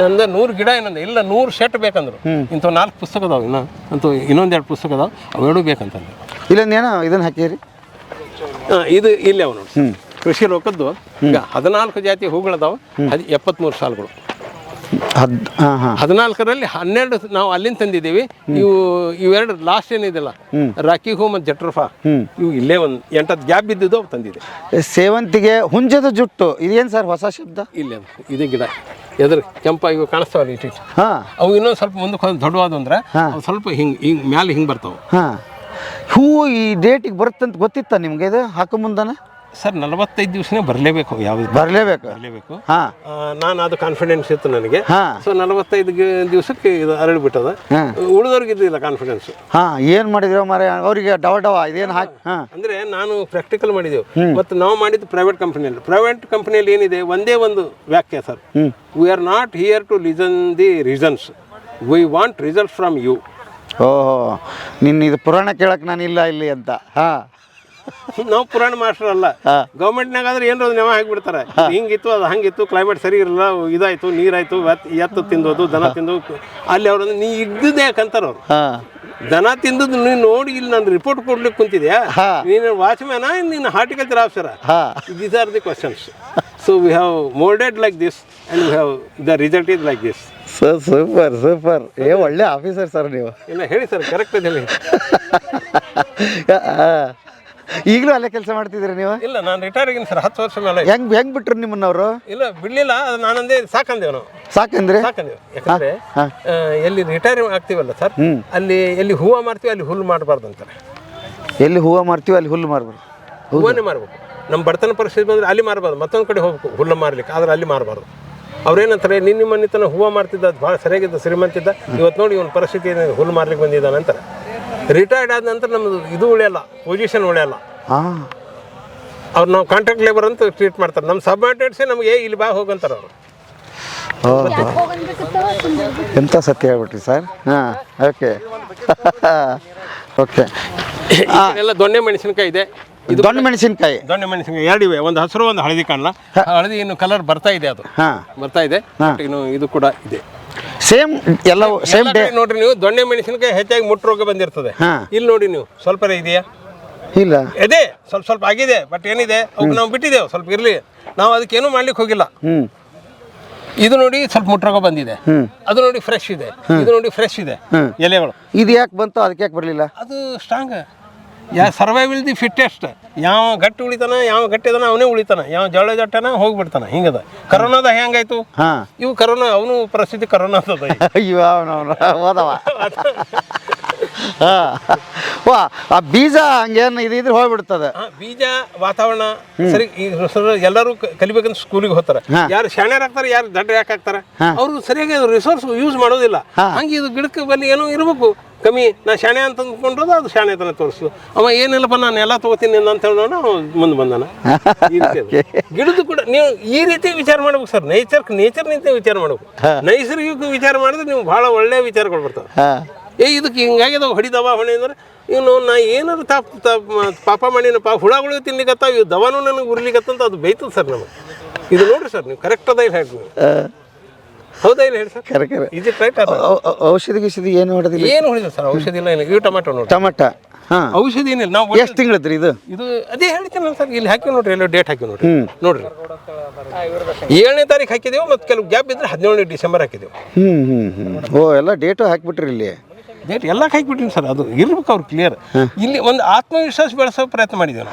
ನಂದ ನೂರು ಗಿಡ ಏನಂದ ಇಲ್ಲ ನೂರು ಸೆಟ್ ಬೇಕಂದ್ರು. ಇಂಥ ನಾಲ್ಕು ಪುಸ್ತಕ ಅದಾವ ಇನ್ನು. ಅಂತೂ ಇನ್ನೊಂದೆರಡು ಪುಸ್ತಕ ಅದಾವೆ. ಅವೆರಡು ಬೇಕಂತಂದ್ರು ಇಲ್ಲೊಂದೇನೋ ಇದನ್ನು ಹಾಕಿರಿ. ಹಾಂ ಇದು ಇಲ್ಲಿ ಅವನು ಕೃಷಿ ಲೋಕದ್ದು. ಈಗ ಹದಿನಾಲ್ಕು ಜಾತಿ ಹೂಗಳದಾವೆ ಅದು ಎಪ್ಪತ್ತ್ಮೂರು ಸಾಲುಗಳು. ಹದ್ ಹಾಂ ಹಾಂ. ಹದಿನಾಲ್ಕರಲ್ಲಿ ಹನ್ನೆರಡು ನಾವು ಅಲ್ಲಿಂದ ತಂದಿದ್ದೀವಿ. ಇವು ಇವೆರಡು ಲಾಸ್ಟ್ ಏನಿದೆಲ್ಲ ರಾಕಿ ಹೂ ಮತ್ತು ಜಟ್ರಫಾ ಇವು ಇಲ್ಲೇ ಒಂದು ಎಂಟತ್ತು ಗ್ಯಾಪ್ ಬಿದ್ದಿದ್ದು ಅವು ತಂದಿದೆ. ಸೇವಂತಿಗೆ ಹುಂಜದ ಜುಟ್ಟು ಇದೇನು ಸರ್ ಹೊಸ ಶಬ್ದ? ಇಲ್ಲ ಇದು ಗಿಡ. ಎದುರು ಕೆಂಪಾಗಿ ಕಾಣಿಸ್ತಾವಲ್ಲ ಇಟ್ಟು ಹಾಂ. ಅವು ಇನ್ನೊಂದು ಸ್ವಲ್ಪ ಮುಂದಕ್ಕೆ ಒಂದು ದೊಡ್ಡವಾದ ಅಂದ್ರೆ ಅವು ಸ್ವಲ್ಪ ಹಿಂಗೆ ಹಿಂಗೆ ಮ್ಯಾಲೆ ಹಿಂಗೆ ಬರ್ತಾವೆ. ಹಾಂ. ಹೂವು ಈ ಡೇಟಿಗೆ ಬರುತ್ತಂತ ಗೊತ್ತಿತ್ತ ನಿಮಗೆ ಇದು ಹಾಕೋ ಮುಂದನ? ಸರ್ ನಲವತ್ತೈದು ದಿವಸನೇ ಬರಲೇಬೇಕು. ಯಾವ ಬರಲೇಬೇಕು. ಬರಲೇಬೇಕು. ಹಾಂ. ನಾನು ಅದು ಕಾನ್ಫಿಡೆನ್ಸ್ ಇತ್ತು ನನಗೆ. ಹಾಂ. ಸೊ ನಲವತ್ತೈದು ದಿವಸಕ್ಕೆ ಇದು ಅರಳಿಬಿಟ್ಟದ. ಉಳಿದವ್ರಿಗೆ ಇದ್ದಿಲ್ಲ ಕಾನ್ಫಿಡೆನ್ಸ್ ಹಾಂ ಏನು ಮಾಡಿದ್ರು ಮಾರೆ ಅವರಿಗೆ ಡವ ಡವ ಇದೇನು ಹಾಕಿ ಹಾಂ. ಅಂದರೆ ನಾನು ಪ್ರಾಕ್ಟಿಕಲ್ ಮಾಡಿದೆವು. ಮತ್ತು ನಾವು ಮಾಡಿದ್ದು ಪ್ರೈವೇಟ್ ಕಂಪ್ನಿಯಲ್ಲಿ ಪ್ರೈವೇಟ್ ಕಂಪ್ನಿಯಲ್ಲಿ ಏನಿದೆ ಒಂದೇ ಒಂದು ವ್ಯಾಖ್ಯೆ sir. We are not here to listen the reasons we want result from you ಓಹೋ ನಿನ್ನ ಇದು ಪುರಾಣ ಕೇಳಕ್ಕೆ ನಾನು ಇಲ್ಲ ಇಲ್ಲಿ ಅಂತ. ಹಾಂ. ನಾವು ಪುರಾಣ ಮಾಸ್ಟರ್ ಅಲ್ಲ. ಗೌರ್ಮೆಂಟ್ನಾಗ ಆದ್ರೆ ಏನಾದ್ರು ನೆವ ಹಾಕಿಬಿಡ್ತಾರೆ. ಹಿಂಗಿತ್ತು ಅದು ಹಂಗಿತ್ತು ಕ್ಲೈಮೇಟ್ ಸರಿ ಇರಲ್ಲ ಇದಾಯ್ತು ನೀರಾಯ್ತು ಎತ್- ಎತ್ತು ತಿಂದೋದು ದನ ತಿಂದು ಅಲ್ಲಿ ಅವ್ರು ನೀ ಇದ್ದದ್ದು ಯಾಕಂತಾರ ಅವ್ರು. ದನ ತಿಂದದ್ದು ನೀನು ನೋಡಿ ಇಲ್ಲಿ ನಾನು ರಿಪೋರ್ಟ್ ಕೊಡ್ಲಿಕ್ಕೆ ಕುಂತಿದ್ಯಾ. ನೀನು ವಾಚ್ಮ್ಯಾನ ನೀನು ಹಾರ್ಟಿಕಲ್ಚರ್ ಆಫೀಸರ ಹಾ. These are the questions so we have molded like this and we have the result is like this sir super super ಏ ಒಳ್ಳೆ ಆಫೀಸರ್ ಸರ್ ನೀವು. ಇಲ್ಲ ಹೇಳಿ ಸರ್ ಕರೆಕ್ಟ್ ಇದೆ ಹೇಳಿ ಈಗಲೂ ಅಲ್ಲೇ ಕೆಲಸ ಮಾಡ್ತಿದ್ರಿ ನೀವು? ಇಲ್ಲ ನಾನು ರಿಟೈರ್ ಆಗಿನ ಸರ್ ಹತ್ತು ವರ್ಷ ಮೇಲೆ. ಹೆಂಗ್ ಹೆಂಗ್ ಬಿಟ್ರು ನಿಮ್ಮನ್ನವರು? ಇಲ್ಲ ಬಿಡ್ಲಿಲ್ಲ ಅದು ನಾನಂದೇ ಸಾಕಂದೇವ್ ನಾವು ಸಾಕಂದ್ರೆ? ಸಾಕಂದೇವ್ ಯಾಕಂದ್ರೆ ಎಲ್ಲಿ ರಿಟೈರ್ ಆಗ್ತೀವಲ್ಲ ಸರ್ ಅಲ್ಲಿ ಎಲ್ಲಿ ಹೂವು ಮಾರ್ತೀವಿ ಅಲ್ಲಿ ಹುಲ್ಲು ಮಾಡಬಾರ್ದು ಅಂತಾರೆ. ಎಲ್ಲಿ ಹೂವು ಮಾರ್ತೀವಿ ಅಲ್ಲಿ ಹುಲ್ಲು ಮಾರಬಾರ್ದು. ಹೂವನ್ನೇ ಮಾರ್ಬೇಕು. ನಮ್ಮ ಬಡತನ ಪರಿಸ್ಥಿತಿ ಬಂದ್ರೆ ಅಲ್ಲಿ ಮಾರಬಾರ್ದು ಮತ್ತೊಂದು ಕಡೆ ಹೋಗ್ಬೇಕು ಹುಲ್ಲು ಮಾರ್ಲಿಕ್ಕೆ ಆದ್ರೆ ಅಲ್ಲಿ ಮಾರಬಾರ್ದು. ಅವ್ರೇನಂತಾರೆ ನಿನ್ನ ಮನೆತನ ಹೂವು ಮಾರ್ತಿದ್ದ ಅದು ಭಾಳ ಸರಿಯಾಗಿದ್ದ ಶ್ರೀಮಂತಿದ್ದ ಇವತ್ತು ನೋಡಿ ಇವನ ಪರಿಸ್ಥಿತಿ ಹುಲ್ಲು ಮಾರ್ಲಿಕ್ಕೆ ಬಂದಿದ್ದಾನೆ ಅಂತಾರೆ. ರಿಟೈರ್ಡ್ ಆದ ನಂತರ ನಮ್ಮದು ಇದು ಉಳಿಯಲ್ಲ ಪೊಸಿಷನ್ ಉಳಿಯಲ್ಲ. ಹಾಂ. ಅವ್ರು ನಾವು ಕಾಂಟ್ರಾಕ್ಟ್ ಲೇಬರ್ ಅಂತ ಟ್ರೀಟ್ ಮಾಡ್ತಾರೆ. ನಮ್ಮ ಸಬ್ಮಾರ್ಟೆಡ್ಸೇ ನಮಗೆ ಏ ಇಲ್ಲಿ ಬಾ ಹೋಗಂತಾರೆ ಅವರು. ಎಂಥ ಸತ್ಯ ಹೇಳ್ಬಿಟ್ರಿ ಸರ್? ಹಾಂ ಓಕೆ ಓಕೆ ಎಲ್ಲ ದೊಣ್ಣೆ ಮೆಣಸಿನಕಾಯಿ ಇದೆ. ಇದು ದೊಣ್ಣೆ ಮೆಣಸಿನಕಾಯಿ. ದೊಣ್ಣೆ ಮೆಣಸಿನಕಾಯಿ ಎರಡು ಇವೆ ಒಂದು ಹಸಿರು ಒಂದು ಹಳದಿ ಕಾಣಲ್ಲ ಹಳದಿ ಇನ್ನು ಕಲರ್ ಬರ್ತಾ ಇದೆ ಅದು. ಹಾಂ. ಬರ್ತಾ ಇದೆ. ಬಟ್ ಇನ್ನು ಇದು ಕೂಡ ಇದೆ. ಸೇಮ್ ಎಲ್ಲ ಸೇಮ್ ಡೇ ನೋಡ್ರಿ ನೀವು ದೊಣ್ಣೆ ಮೆಣಸಿನಕಾಯಿ ಹೆಚ್ಚಾಗಿ ಮುಟ್ಟು ರೋಗ ಬಂದಿರ್ತದೆ. ಹಾ. ಇಲ್ಲಿ ನೋಡಿ ನೀವು ಸ್ವಲ್ಪ ಇದೆಯಾ? ಇಲ್ಲ. ಇದೆ ಸ್ವಲ್ಪ ಸ್ವಲ್ಪ ಆಗಿದೆ ಬಟ್ ಏನಿದೆ? ನಾವು ಬಿಟ್ಟಿದ್ದೇವೆ ಸ್ವಲ್ಪ ಇರಲಿ. ನಾವು ಅದಕ್ಕೇನು ಮಾಡ್ಲಿಕ್ಕೆ ಹೋಗಿಲ್ಲ. ಹ್ಞೂ ಇದು ನೋಡಿ ಸ್ವಲ್ಪ ಮುಟ್ರೋಗ ಬಂದಿದೆ. ಅದು ನೋಡಿ ಫ್ರೆಶ್ ಇದೆ. ಇದು ನೋಡಿ ಫ್ರೆಶ್ ಇದೆ. ಎಲೆಗಳು. ಇದು ಯಾಕೆ ಬಂತು ಅದಕ್ಕೆ ಯಾಕೆ ಬರಲಿಲ್ಲ? ಅದು ಸ್ಟ್ರಾಂಗ್ ಯಾ ಸರ್ವೈವಲ್ ದಿ ಫಿಟ್ಟೆಸ್ಟ್ ಯಾವ ಗಟ್ಟಿ ಉಳಿತಾನ ಯಾವ ಗಟ್ಟಿ ಅದಾನ ಅವನೇ ಉಳಿತಾನ ಯಾವ ಜೋಳ ಜಟ್ಟನ ಹೋಗ್ಬಿಡ್ತಾನ ಹಿಂಗದ. ಕರೋನಾದ ಹೆಂಗಾಯ್ತು? ಹಾಂ. ಇವು ಕರೋನಾ ಅವನು ಪರಿಸ್ಥಿತಿ ಕರೋನಾ ಅದ ಅಯ್ಯೋ ಅವನವನು ಹೋದವ. ಹಾಂ ವಾ ಆ ಬೀಜ ಹಂಗೇನು ಇದು ಇದ್ರೆ ಹೋಗ್ಬಿಡ್ತದೆ. ಬೀಜ ವಾತಾವರಣ ಸರಿ ಈಗ ಎಲ್ಲರೂ ಕಲಿಬೇಕಂತ ಸ್ಕೂಲಿಗೆ ಹೋಗ್ತಾರೆ. ಯಾರು ಶಾಣ್ಯರ್ ಆಗ್ತಾರೆ ಯಾರು ದಡ್ಡ ಯಾಕೆ ಹಾಕ್ತಾರೆ ಅವರು ಸರಿಯಾಗಿ ರಿಸೋರ್ಸ್ ಯೂಸ್ ಮಾಡೋದಿಲ್ಲ. ಹಂಗೆ ಇದು ಗಿಡಕ್ಕೆ ಬಲ್ಲಿ ಏನೋ ಇರಬೇಕು. ಕಮ್ಮಿ ನಾ ಶಾಣೆ ಅಂತ ಅಂದ್ಕೊಂಡ್ರೆ ಅದು ಶಾಣೆತನ ತೋರಿಸು. ಅವ ಏನಿಲ್ಲಪ್ಪ ನಾನು ಎಲ್ಲ ತಗೋತೀನಿ ಅಂತ ಹೇಳೋಣ ಮುಂದೆ ಬಂದಾನ. ಗಿಡದ್ದು ಕೂಡ ನೀವು ಈ ರೀತಿ ವಿಚಾರ ಮಾಡ್ಬೇಕು ಸರ್. ನೇಚರ್ ನೇಚರ್ ನಿಂತ ವಿಚಾರ ಮಾಡ್ಬೇಕು. ನೈಸರ್ಗಿಕ ವಿಚಾರ ಮಾಡಿದ್ರೆ ನೀವು ಬಹಳ ಒಳ್ಳೆಯ ವಿಚಾರಗಳು ಬರ್ತವೆ. ಏ ಇದಕ್ಕೆ ಹಿಂಗಾಗ್ಯದವ ಹೊಡಿದವ ಹೊಣೆ ಅಂದ್ರೆ ಇವನು ನಾ ಏನಾರು ತಾಪ್ ತಾಪ್ ಪಾಪ ಮಾಡಿನಪ್ಪ ಹುಳಗಳು ತಿನ್ಲಿಕತ್ತಾವ ಇವು ದವಾನು ನನಗೆ ಉರ್ಲಿಕತ್ತಂತ ಅದು ಬೈತದ ಸರ್ ನಮಗೆ. ಇದು ನೋಡ್ರಿ ಸರ್ ನೀವು ಕರೆಕ್ಟ್ ಅದ ಇಲ್ಲ ಹೇಳಿ ಹೌದಾ ಇಲ್ಲ ಹೇಳಿ ಸರ್? ಕರೆ ಕರೆ ಇದು ಅದ. ಔಷಧಿ ಗಿಷಧಿ ಏನು ಹೊಡೆದಿಲ್ಲ? ಏನು ಹೊಡಿಲ್ಲ ಸರ್ ಔಷಧಿ ಇಲ್ಲ ಏನು ಇವು ಟೊಮೆಟೊ ನೋಡಿ ಟಮಟ ಹಾಂ. ಔಷಧಿ ಏನಿಲ್ಲ ನಾವು ಎಷ್ಟು ತಿಂಗಳದ್ರಿ ಇದು? ಇದು ಅದೇ ಹೇಳ್ತೀನಲ್ಲ ಸರ್ ಇಲ್ಲಿ ಹಾಕಿ ನೋಡ್ರಿ ಎಲ್ಲ ಡೇಟ್ ಹಾಕಿ ನೋಡ್ರಿ. ನೋಡ್ರಿ. ಏಳನೇ ತಾರೀಕು ಹಾಕಿದೆವು ಮತ್ತು ಕೆಲವು ಗ್ಯಾಪ್ ಇದ್ರೆ ಹದಿನೇಳನೇ ಡಿಸೆಂಬರ್ ಹಾಕಿದೆವು. ಹ್ಞೂ ಹ್ಞೂ ಹ್ಞೂ ಓ ಎಲ್ಲ ಡೇಟು ಹಾಕಿಬಿಟ್ರಿ ಇಲ್ಲಿ. ಡೇಟ್ ಎಲ್ಲ ಬಿಟ್ಟಿನಿ ಸರ್ ಅದು ಇರ್ಬೇಕು ಅವ್ರು ಕ್ಲಿಯರ್ ಇಲ್ಲಿ ಒಂದು ಆತ್ಮವಿಶ್ವಾಸ ಬೆಳೆಸೋ ಪ್ರಯತ್ನ ಮಾಡಿದ್ದೇವೆ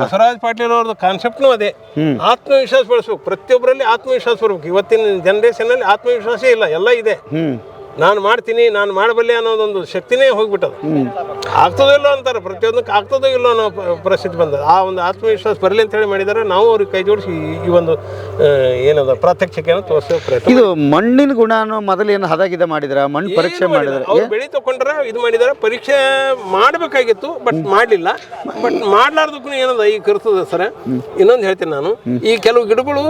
ಬಸವರಾಜ್ ಪಾಟೀಲ್ ಅವ್ರದ್ದು ಕಾನ್ಸೆಪ್ಟ್ನೂ ಅದೇ. ಆತ್ಮವಿಶ್ವಾಸ ಬೆಳೆಸ್ಬೇಕು ಪ್ರತಿಯೊಬ್ಬರಲ್ಲಿ ಆತ್ಮವಿಶ್ವಾಸ ಬರ್ಬೇಕು. ಇವತ್ತಿನ ಜನರೇಷನಲ್ಲಿ ಆತ್ಮವಿಶ್ವಾಸ ಇಲ್ಲ ಎಲ್ಲ ಇದೆ. ನಾನು ಮಾಡ್ತೀನಿ ನಾನು ಮಾಡಬಲ್ಲೆ ಅನ್ನೋದೊಂದು ಶಕ್ತಿನೇ ಹೋಗ್ಬಿಟ್ಟದು. ಆಗ್ತದೋ ಇಲ್ಲೋ ಅಂತಾರೆ ಪ್ರತಿಯೊಂದಕ್ಕೆ ಆಗ್ತದೋ ಇಲ್ಲೋ ಅನ್ನೋ ಪರಿಸ್ಥಿತಿ ಬಂದ ಆ ಒಂದು ಆತ್ಮವಿಶ್ವಾಸ ಬರಲಿ ಅಂತ ಹೇಳಿ ಮಾಡಿದರೆ ನಾವು ಅವ್ರಿಗೆ ಕೈ ಜೋಡಿಸಿ ಈ- ಒಂದು ಏನದ ಪ್ರಾತ್ಯಕ್ಷಿಕೆಯನ್ನು ತೋರಿಸೋ ಪ್ರಯತ್ನ ಇದು ಮಣ್ಣಿನ ಗುಣನು ಮೊದಲು ಏನು ಹದಗಿದ ಮಾಡಿದ್ರೆ? ಮಣ್ಣು ಪರೀಕ್ಷೆ. ಮಾಡಿದ್ರೆ? ಅವ್ರು ಬೆಳೆ ತಗೊಂಡ್ರೆ ಇದು ಮಾಡಿದಾರೆ ಪರೀಕ್ಷೆ ಮಾಡಬೇಕಾಗಿತ್ತು ಬಟ್ ಮಾಡಲಿಲ್ಲ. ಬಟ್ ಮಾಡ್ಲಾರ್ದಕ್ಕೂ ಏನದ ಈಗ ಕರ್ತದ ಸರ್? ಇನ್ನೊಂದು ಹೇಳ್ತೀನಿ ನಾನು. ಈ ಕೆಲವು ಗಿಡಗಳು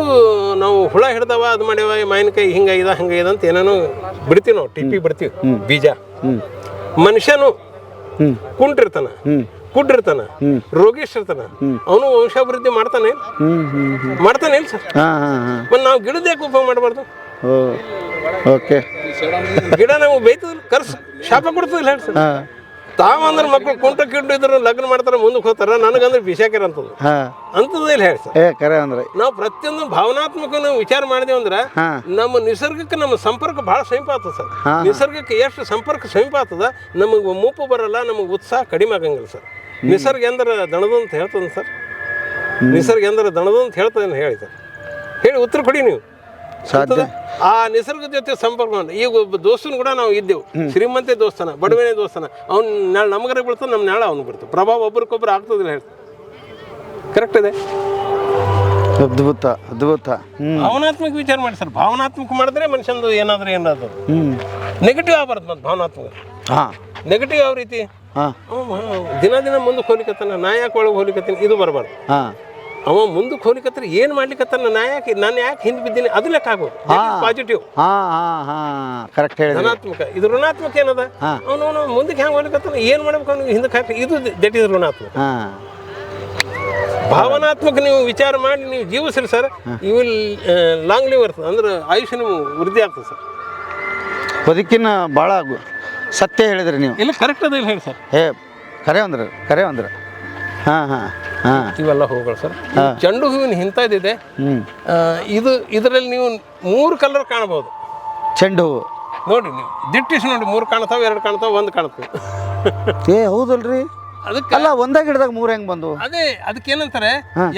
ನಾವು ಹುಳ ಹಿಡ್ದವ ಅದು ಮಾಡ್ಯಾವ ಮಾವಿನಕಾಯಿ ಹಿಂಗಾಗಿದೆ ಹಂಗಾಗಿದೆ ಅಂತ ಏನೇನೋ ಬಿಡ್ತೀವಿ ನಾವು ಟಿಪ್ಪಿ ಬರ್ತೀವಿ ಬೀಜ. ಮನುಷ್ಯನು ಕುಂಟಿರ್ತಾನ ಕುಡ್ರಿರ್ತಾನ. ರೋಗೇಶ್ ಇರ್ತಾನ ಅವನು ವಂಶಾಭಿವೃದ್ಧಿ ಮಾಡ್ತಾನೆ. ಮಾಡ್ತಾನೆ ಇಲ್ಲ ಸರ್. ಮತ್ತೆ ನಾವು ಗಿಡದ ಯಾಕೆ ಉಪಯೋಗ ಮಾಡಬಾರ್ದು ಓಕೆ. ಗಿಡ ನಾವು ಬೈತದ ಕರ್ಸ್ ಶಾಪ ಕೊಡ್ತದಿಲ್ಲ ಹೇಳಿ ಸರ್. ಹಾಂ ತಾವ ಅಂದ್ರೆ ಮಕ್ಕಳು ಕುಂಟ ಕಿಂಟು ಇದ್ರೆ ಲಗ್ನ ಮಾಡ್ತಾರೆ ಮುಂದಕ್ಕೆ ಹೋಗ್ತಾರ ನನಗಂದ್ರೆ ಬಿಸಾಕ್ಯಾರ ಅಂತದ್ದು ಅಂತದ್ದು ಇಲ್ಲಿ ಹೇಳಿ ಸರ್. ಏ ಕರೆ ಅಂದ್ರೆ. ನಾವು ಪ್ರತಿಯೊಂದು ಭಾವನಾತ್ಮಕ ನಾವು ವಿಚಾರ ಮಾಡಿದೇವು ಅಂದ್ರೆ ನಮ್ಮ ನಿಸರ್ಗಕ್ಕೆ ನಮ್ಮ ಸಂಪರ್ಕ ಭಾಳ ಸಮೀಪ ಆಗ್ತದೆ ಸರ್. ನಿಸರ್ಗಕ್ಕೆ ಎಷ್ಟು ಸಂಪರ್ಕ ಸಮೀಪ ಆತದ ನಮಗೆ ಮುಪ್ಪು ಬರಲ್ಲ ನಮಗೆ ಉತ್ಸಾಹ ಕಡಿಮೆ ಆಗಂಗಿಲ್ಲ ಸರ್. ನಿಸರ್ಗ ಎಂದ್ರೆ ದಣದು ಅಂತ ಹೇಳ್ತದ ಸರ್. ನಿಸರ್ಗ ಎಂದ್ರೆ ದಣದು ಅಂತ ಹೇಳ್ತದೆ ಹೇಳಿ ಸರ್. ಹೇಳಿ ಉತ್ತರ ಕೊಡಿ ನೀವು. ಸಾಧ್ಯ. ಆ ನಿಸರ್ಗದ ಜೊತೆ ಸಂಪರ್ಕ. ಈಗ ಒಬ್ಬ ದೋಸ್ತನ ಕೂಡ ನಾವು ಇದ್ದೆವು. ಶ್ರೀಮಂತೆ ದೋಸ್ತನ ಬಡವನೇ ದೋಸ್ತನ. ಅವ್ನು ನಾಳೆ ನಮಗರೆ ಬೀಳ್ತಾನೆ ನಮ್ಮ ನಾಳೆ ಅವ್ನು ಬಿಡ್ತಾನೆ ಪ್ರಭಾವ ಒಬ್ರಿಗೊಬ್ರು ಆಗ್ತದಿಲ್ಲ ಹೇಳ್ತಾರೆ ಕರೆಕ್ಟ್ ಇದೆ? ಅದ್ಭುತ ಅದ್ಭುತ. ಭಾವನಾತ್ಮಕ ವಿಚಾರ ಮಾಡಿ ಸರ್. ಭಾವನಾತ್ಮಕ ಮಾಡಿದ್ರೆ ಮನುಷ್ಯಂದು ಏನಾದರೂ ಏನಾದ್ರು. ನೆಗೆಟಿವ್ ಆಗ್ಬಾರ್ದು ಮತ್ತು ಭಾವನಾತ್ಮಕ. ಹಾಂ. ನೆಗೆಟಿವ್ ಯಾವ ರೀತಿ? ದಿನ ದಿನ ಮುಂದಕ್ಕೆ ಹೋಲಿಕತ್ತಾನ ನಾ ಯಾಕೆ ಒಳಗೆ ಹೋಲಿಕತ್ತೀನಿ? ಇದು ಬರಬಾರ್ದು. ಹಾಂ. ಅವ ಮುಂದಕ್ಕೆ ಹೋಲಿಕತ್ತರ ಏನು ಮಾಡ್ಲಿಕತ್ತಾನ? ನಾ ಯಾಕೆ ನಾನು ಯಾಕೆ ಹಿಂದೆ ಬಿದ್ದೀನಿ? ಅದು ಲೆಕ್ಕ ಆಗೋದು ಪಾಸಿಟಿವ್ ಹಾಂ ಹಾಂ ಹಾಂ. ಕರೆಕ್ಟ್ ಹೇಳಿ ಧನಾತ್ಮಕ ಇದು ಋಣಾತ್ಮಕ ಏನದ? ಅವನು ಅವನು ಮುಂದಕ್ಕೆ ಹೆಂಗೆ ಹೋಗ್ಲಿಕ್ಕತ್ತಾನ ಏನು ಮಾಡ್ಬೇಕು ಅವ್ನಿಗೆ ಹಿಂದಕ್ಕೆ ಹಾಕಿ? ಇದು ದಟ್ ಇಸ್ ಋಣಾತ್ಮಕ. ಭಾವನಾತ್ಮಕ ನೀವು ವಿಚಾರ ಮಾಡಿ ನೀವು ಜೀವಿಸ್ರಿ sir. You will long live ಇರ್ತದೆ ಅಂದ್ರೆ ಆಯುಷ್ಯ ನೀವು ವೃದ್ಧಿ ಆಗ್ತದೆ ಸರ್. ಬದುಕಿನ ಭಾಳ ಸತ್ಯ ಹೇಳಿದ್ರಿ ನೀವು. ಇಲ್ಲ ಕರೆಕ್ಟ್ ಅದ ಇಲ್ಲ ಹೇಳಿ ಸರ್. ಏ ಕರೆ ಅಂದ್ರ ಕರೆ ಅಂದ್ರ ಹಾಂ ಹಾಂ. ಇವೆಲ್ಲ ಹೂಗಳು ಸರ್. ಚೆಂಡು ಹೂವಿನ ಇಂಥದ್ದಿದೆ ಇದು ಇದರಲ್ಲಿ ನೀವು ಮೂರು ಕಲರ್ ಕಾಣಬಹುದು. ಚೆಂಡು ಹೂವು. ನೋಡಿ ನೀವು ದಿಟ್ಟಿಸಿ ನೋಡಿ ಮೂರು ಕಾಣ್ತಾವೆ ಎರಡು ಕಾಣ್ತಾವೆ ಒಂದು ಕಾಣ್ತವೆ ಏ ಹೌದಲ್ರಿ? ಅದಕ್ಕೆ ಅಲ್ಲ ಒಂದೇ ಗಿಡದಾಗ ಮೂರು ಹೆಂಗ್ ಬಂದು ಅದೇ ಅದಕ್ಕೆ ಏನಂತಾರೆ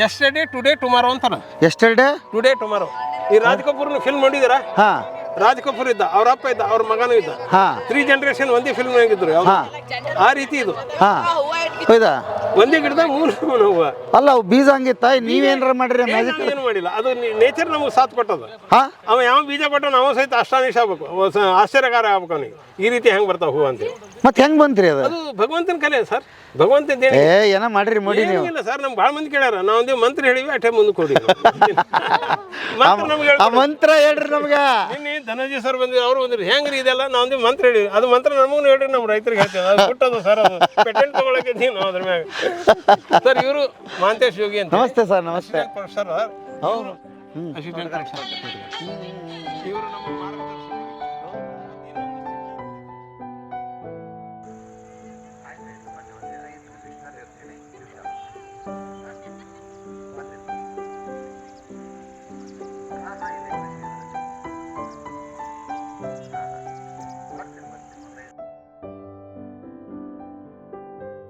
ಎಸ್ಟರ್ಡೇ ಟುಡೇ ಟುಮಾರೋ ಅಂತಾರ. ಎಷ್ಟೆರಡೆ ಟುಡೇ ಟುಮಾರೋ ಈ ರಾಜ್ ಕಪೂರ್ನ ಫಿಲ್ಮ್ ನೋಡಿದಿರಾ ಹಾಂ. ರಾಜ್ ಕಪೂರ್ ಇದ್ದ ಅವ್ರ ಅಪ್ಪ ಇದ್ದ ಅವ್ರ ಮಗನೂ ಇದ್ದ. ಹಾ. ತ್ರೀ ಜನರೇಷನ್ ಒಂದೇ ಫಿಲ್ಮ್ ಆಗಿದ್ರು ಹಾ. ಆ ರೀತಿ ಇದು. ಹಾ. ಹೌದಾ? ಒಂದೇ ಗಿಡದಾಗ ಮೂರು ಹೂವು. ಅಲ್ಲ ಅವು ಬೀಜ ಹಂಗಿತ್ತ ನೀವೇನಾರ ಮಾಡಿರಿ ಮ್ಯಾಜಿಕ್ ಏನು ಮಾಡಿಲ್ಲ. ಅದು ನೇಚರ್ ನಮಗೆ ಸಾಥ್ ಕೊಟ್ಟದ ಹಾ. ಅವ ಯಾವ ಬೀಜ ಕೊಟ್ಟ ನಾವು ಸಹಿತ ಅಷ್ಟಾನಿಶ ಆಗ್ಬೇಕು. ಅವ ಸ- ಆಶ್ಚರ್ಯಕಾರ ಆಗ್ಬೇಕು ಅವನಿಗೆ. ಈ ರೀತಿ ಹೆಂಗ್ ಬರ್ತಾವ ಹೂ ಅಂತೇಳಿ ಮತ್ತೆ ಹೆಂಗ್ ಬಂತ್ರಿ ಅದು? ಅದು ಭಗವಂತನ ಕಲೆ ಸರ್. ಭಗವಂತನ ಏ ಏನೋ ಮಾಡ್ರಿ ಮಾಡಿ ನೀವು. ಇಲ್ಲ ಸರ್ ನಮ್ಗೆ ಭಾಳ ಮಂದಿ ಕೇಳ್ಯಾರ. ನಾವು ಒಂದೇ ಮಂತ್ರ ಹೇಳಿವಿ ಅಷ್ಟೇ ಮುಂದಕ್ಕೆ ಹೋಗಿ ಆ ಮಂತ್ರ ಹೇಳ್ರಿ ನಮ್ಗೆ. ನಿನ್ನೆ ಧನಂಜಯ ಸರ್ ಬಂದಿದ್ರು ಅವ್ರು ಬಂದಿರು ಹೆಂಗ್ರಿ ಇದೆಲ್ಲ? ನಾವು ಒಂದು ಮಂತ್ರ ಹೇಳಿ. ಅದು ಮಂತ್ರ ನಮಗೂ ಹೇಳ್ರಿ ನಮ್ಮ ರೈತರಿಗೆ ಹೇಳ್ತೇವೆ. ಅದು ಬಿಟ್ಟದು ಸರ್ ಅದು. ಪೆಟೆಂಟ್ ತಗೊಳಕ್ಕೆ ನೀವು ನಾವು ಅದ್ರ ಮ್ಯಾಗ. ಸರ್ ಇವರು ಮಾಂತೇಶ್ ಯೋಗಿ ಅಂತ. ನಮಸ್ತೆ ಸರ್ ನಮಸ್ತೆ. ಸರ್ ಅವರು. Assistant professor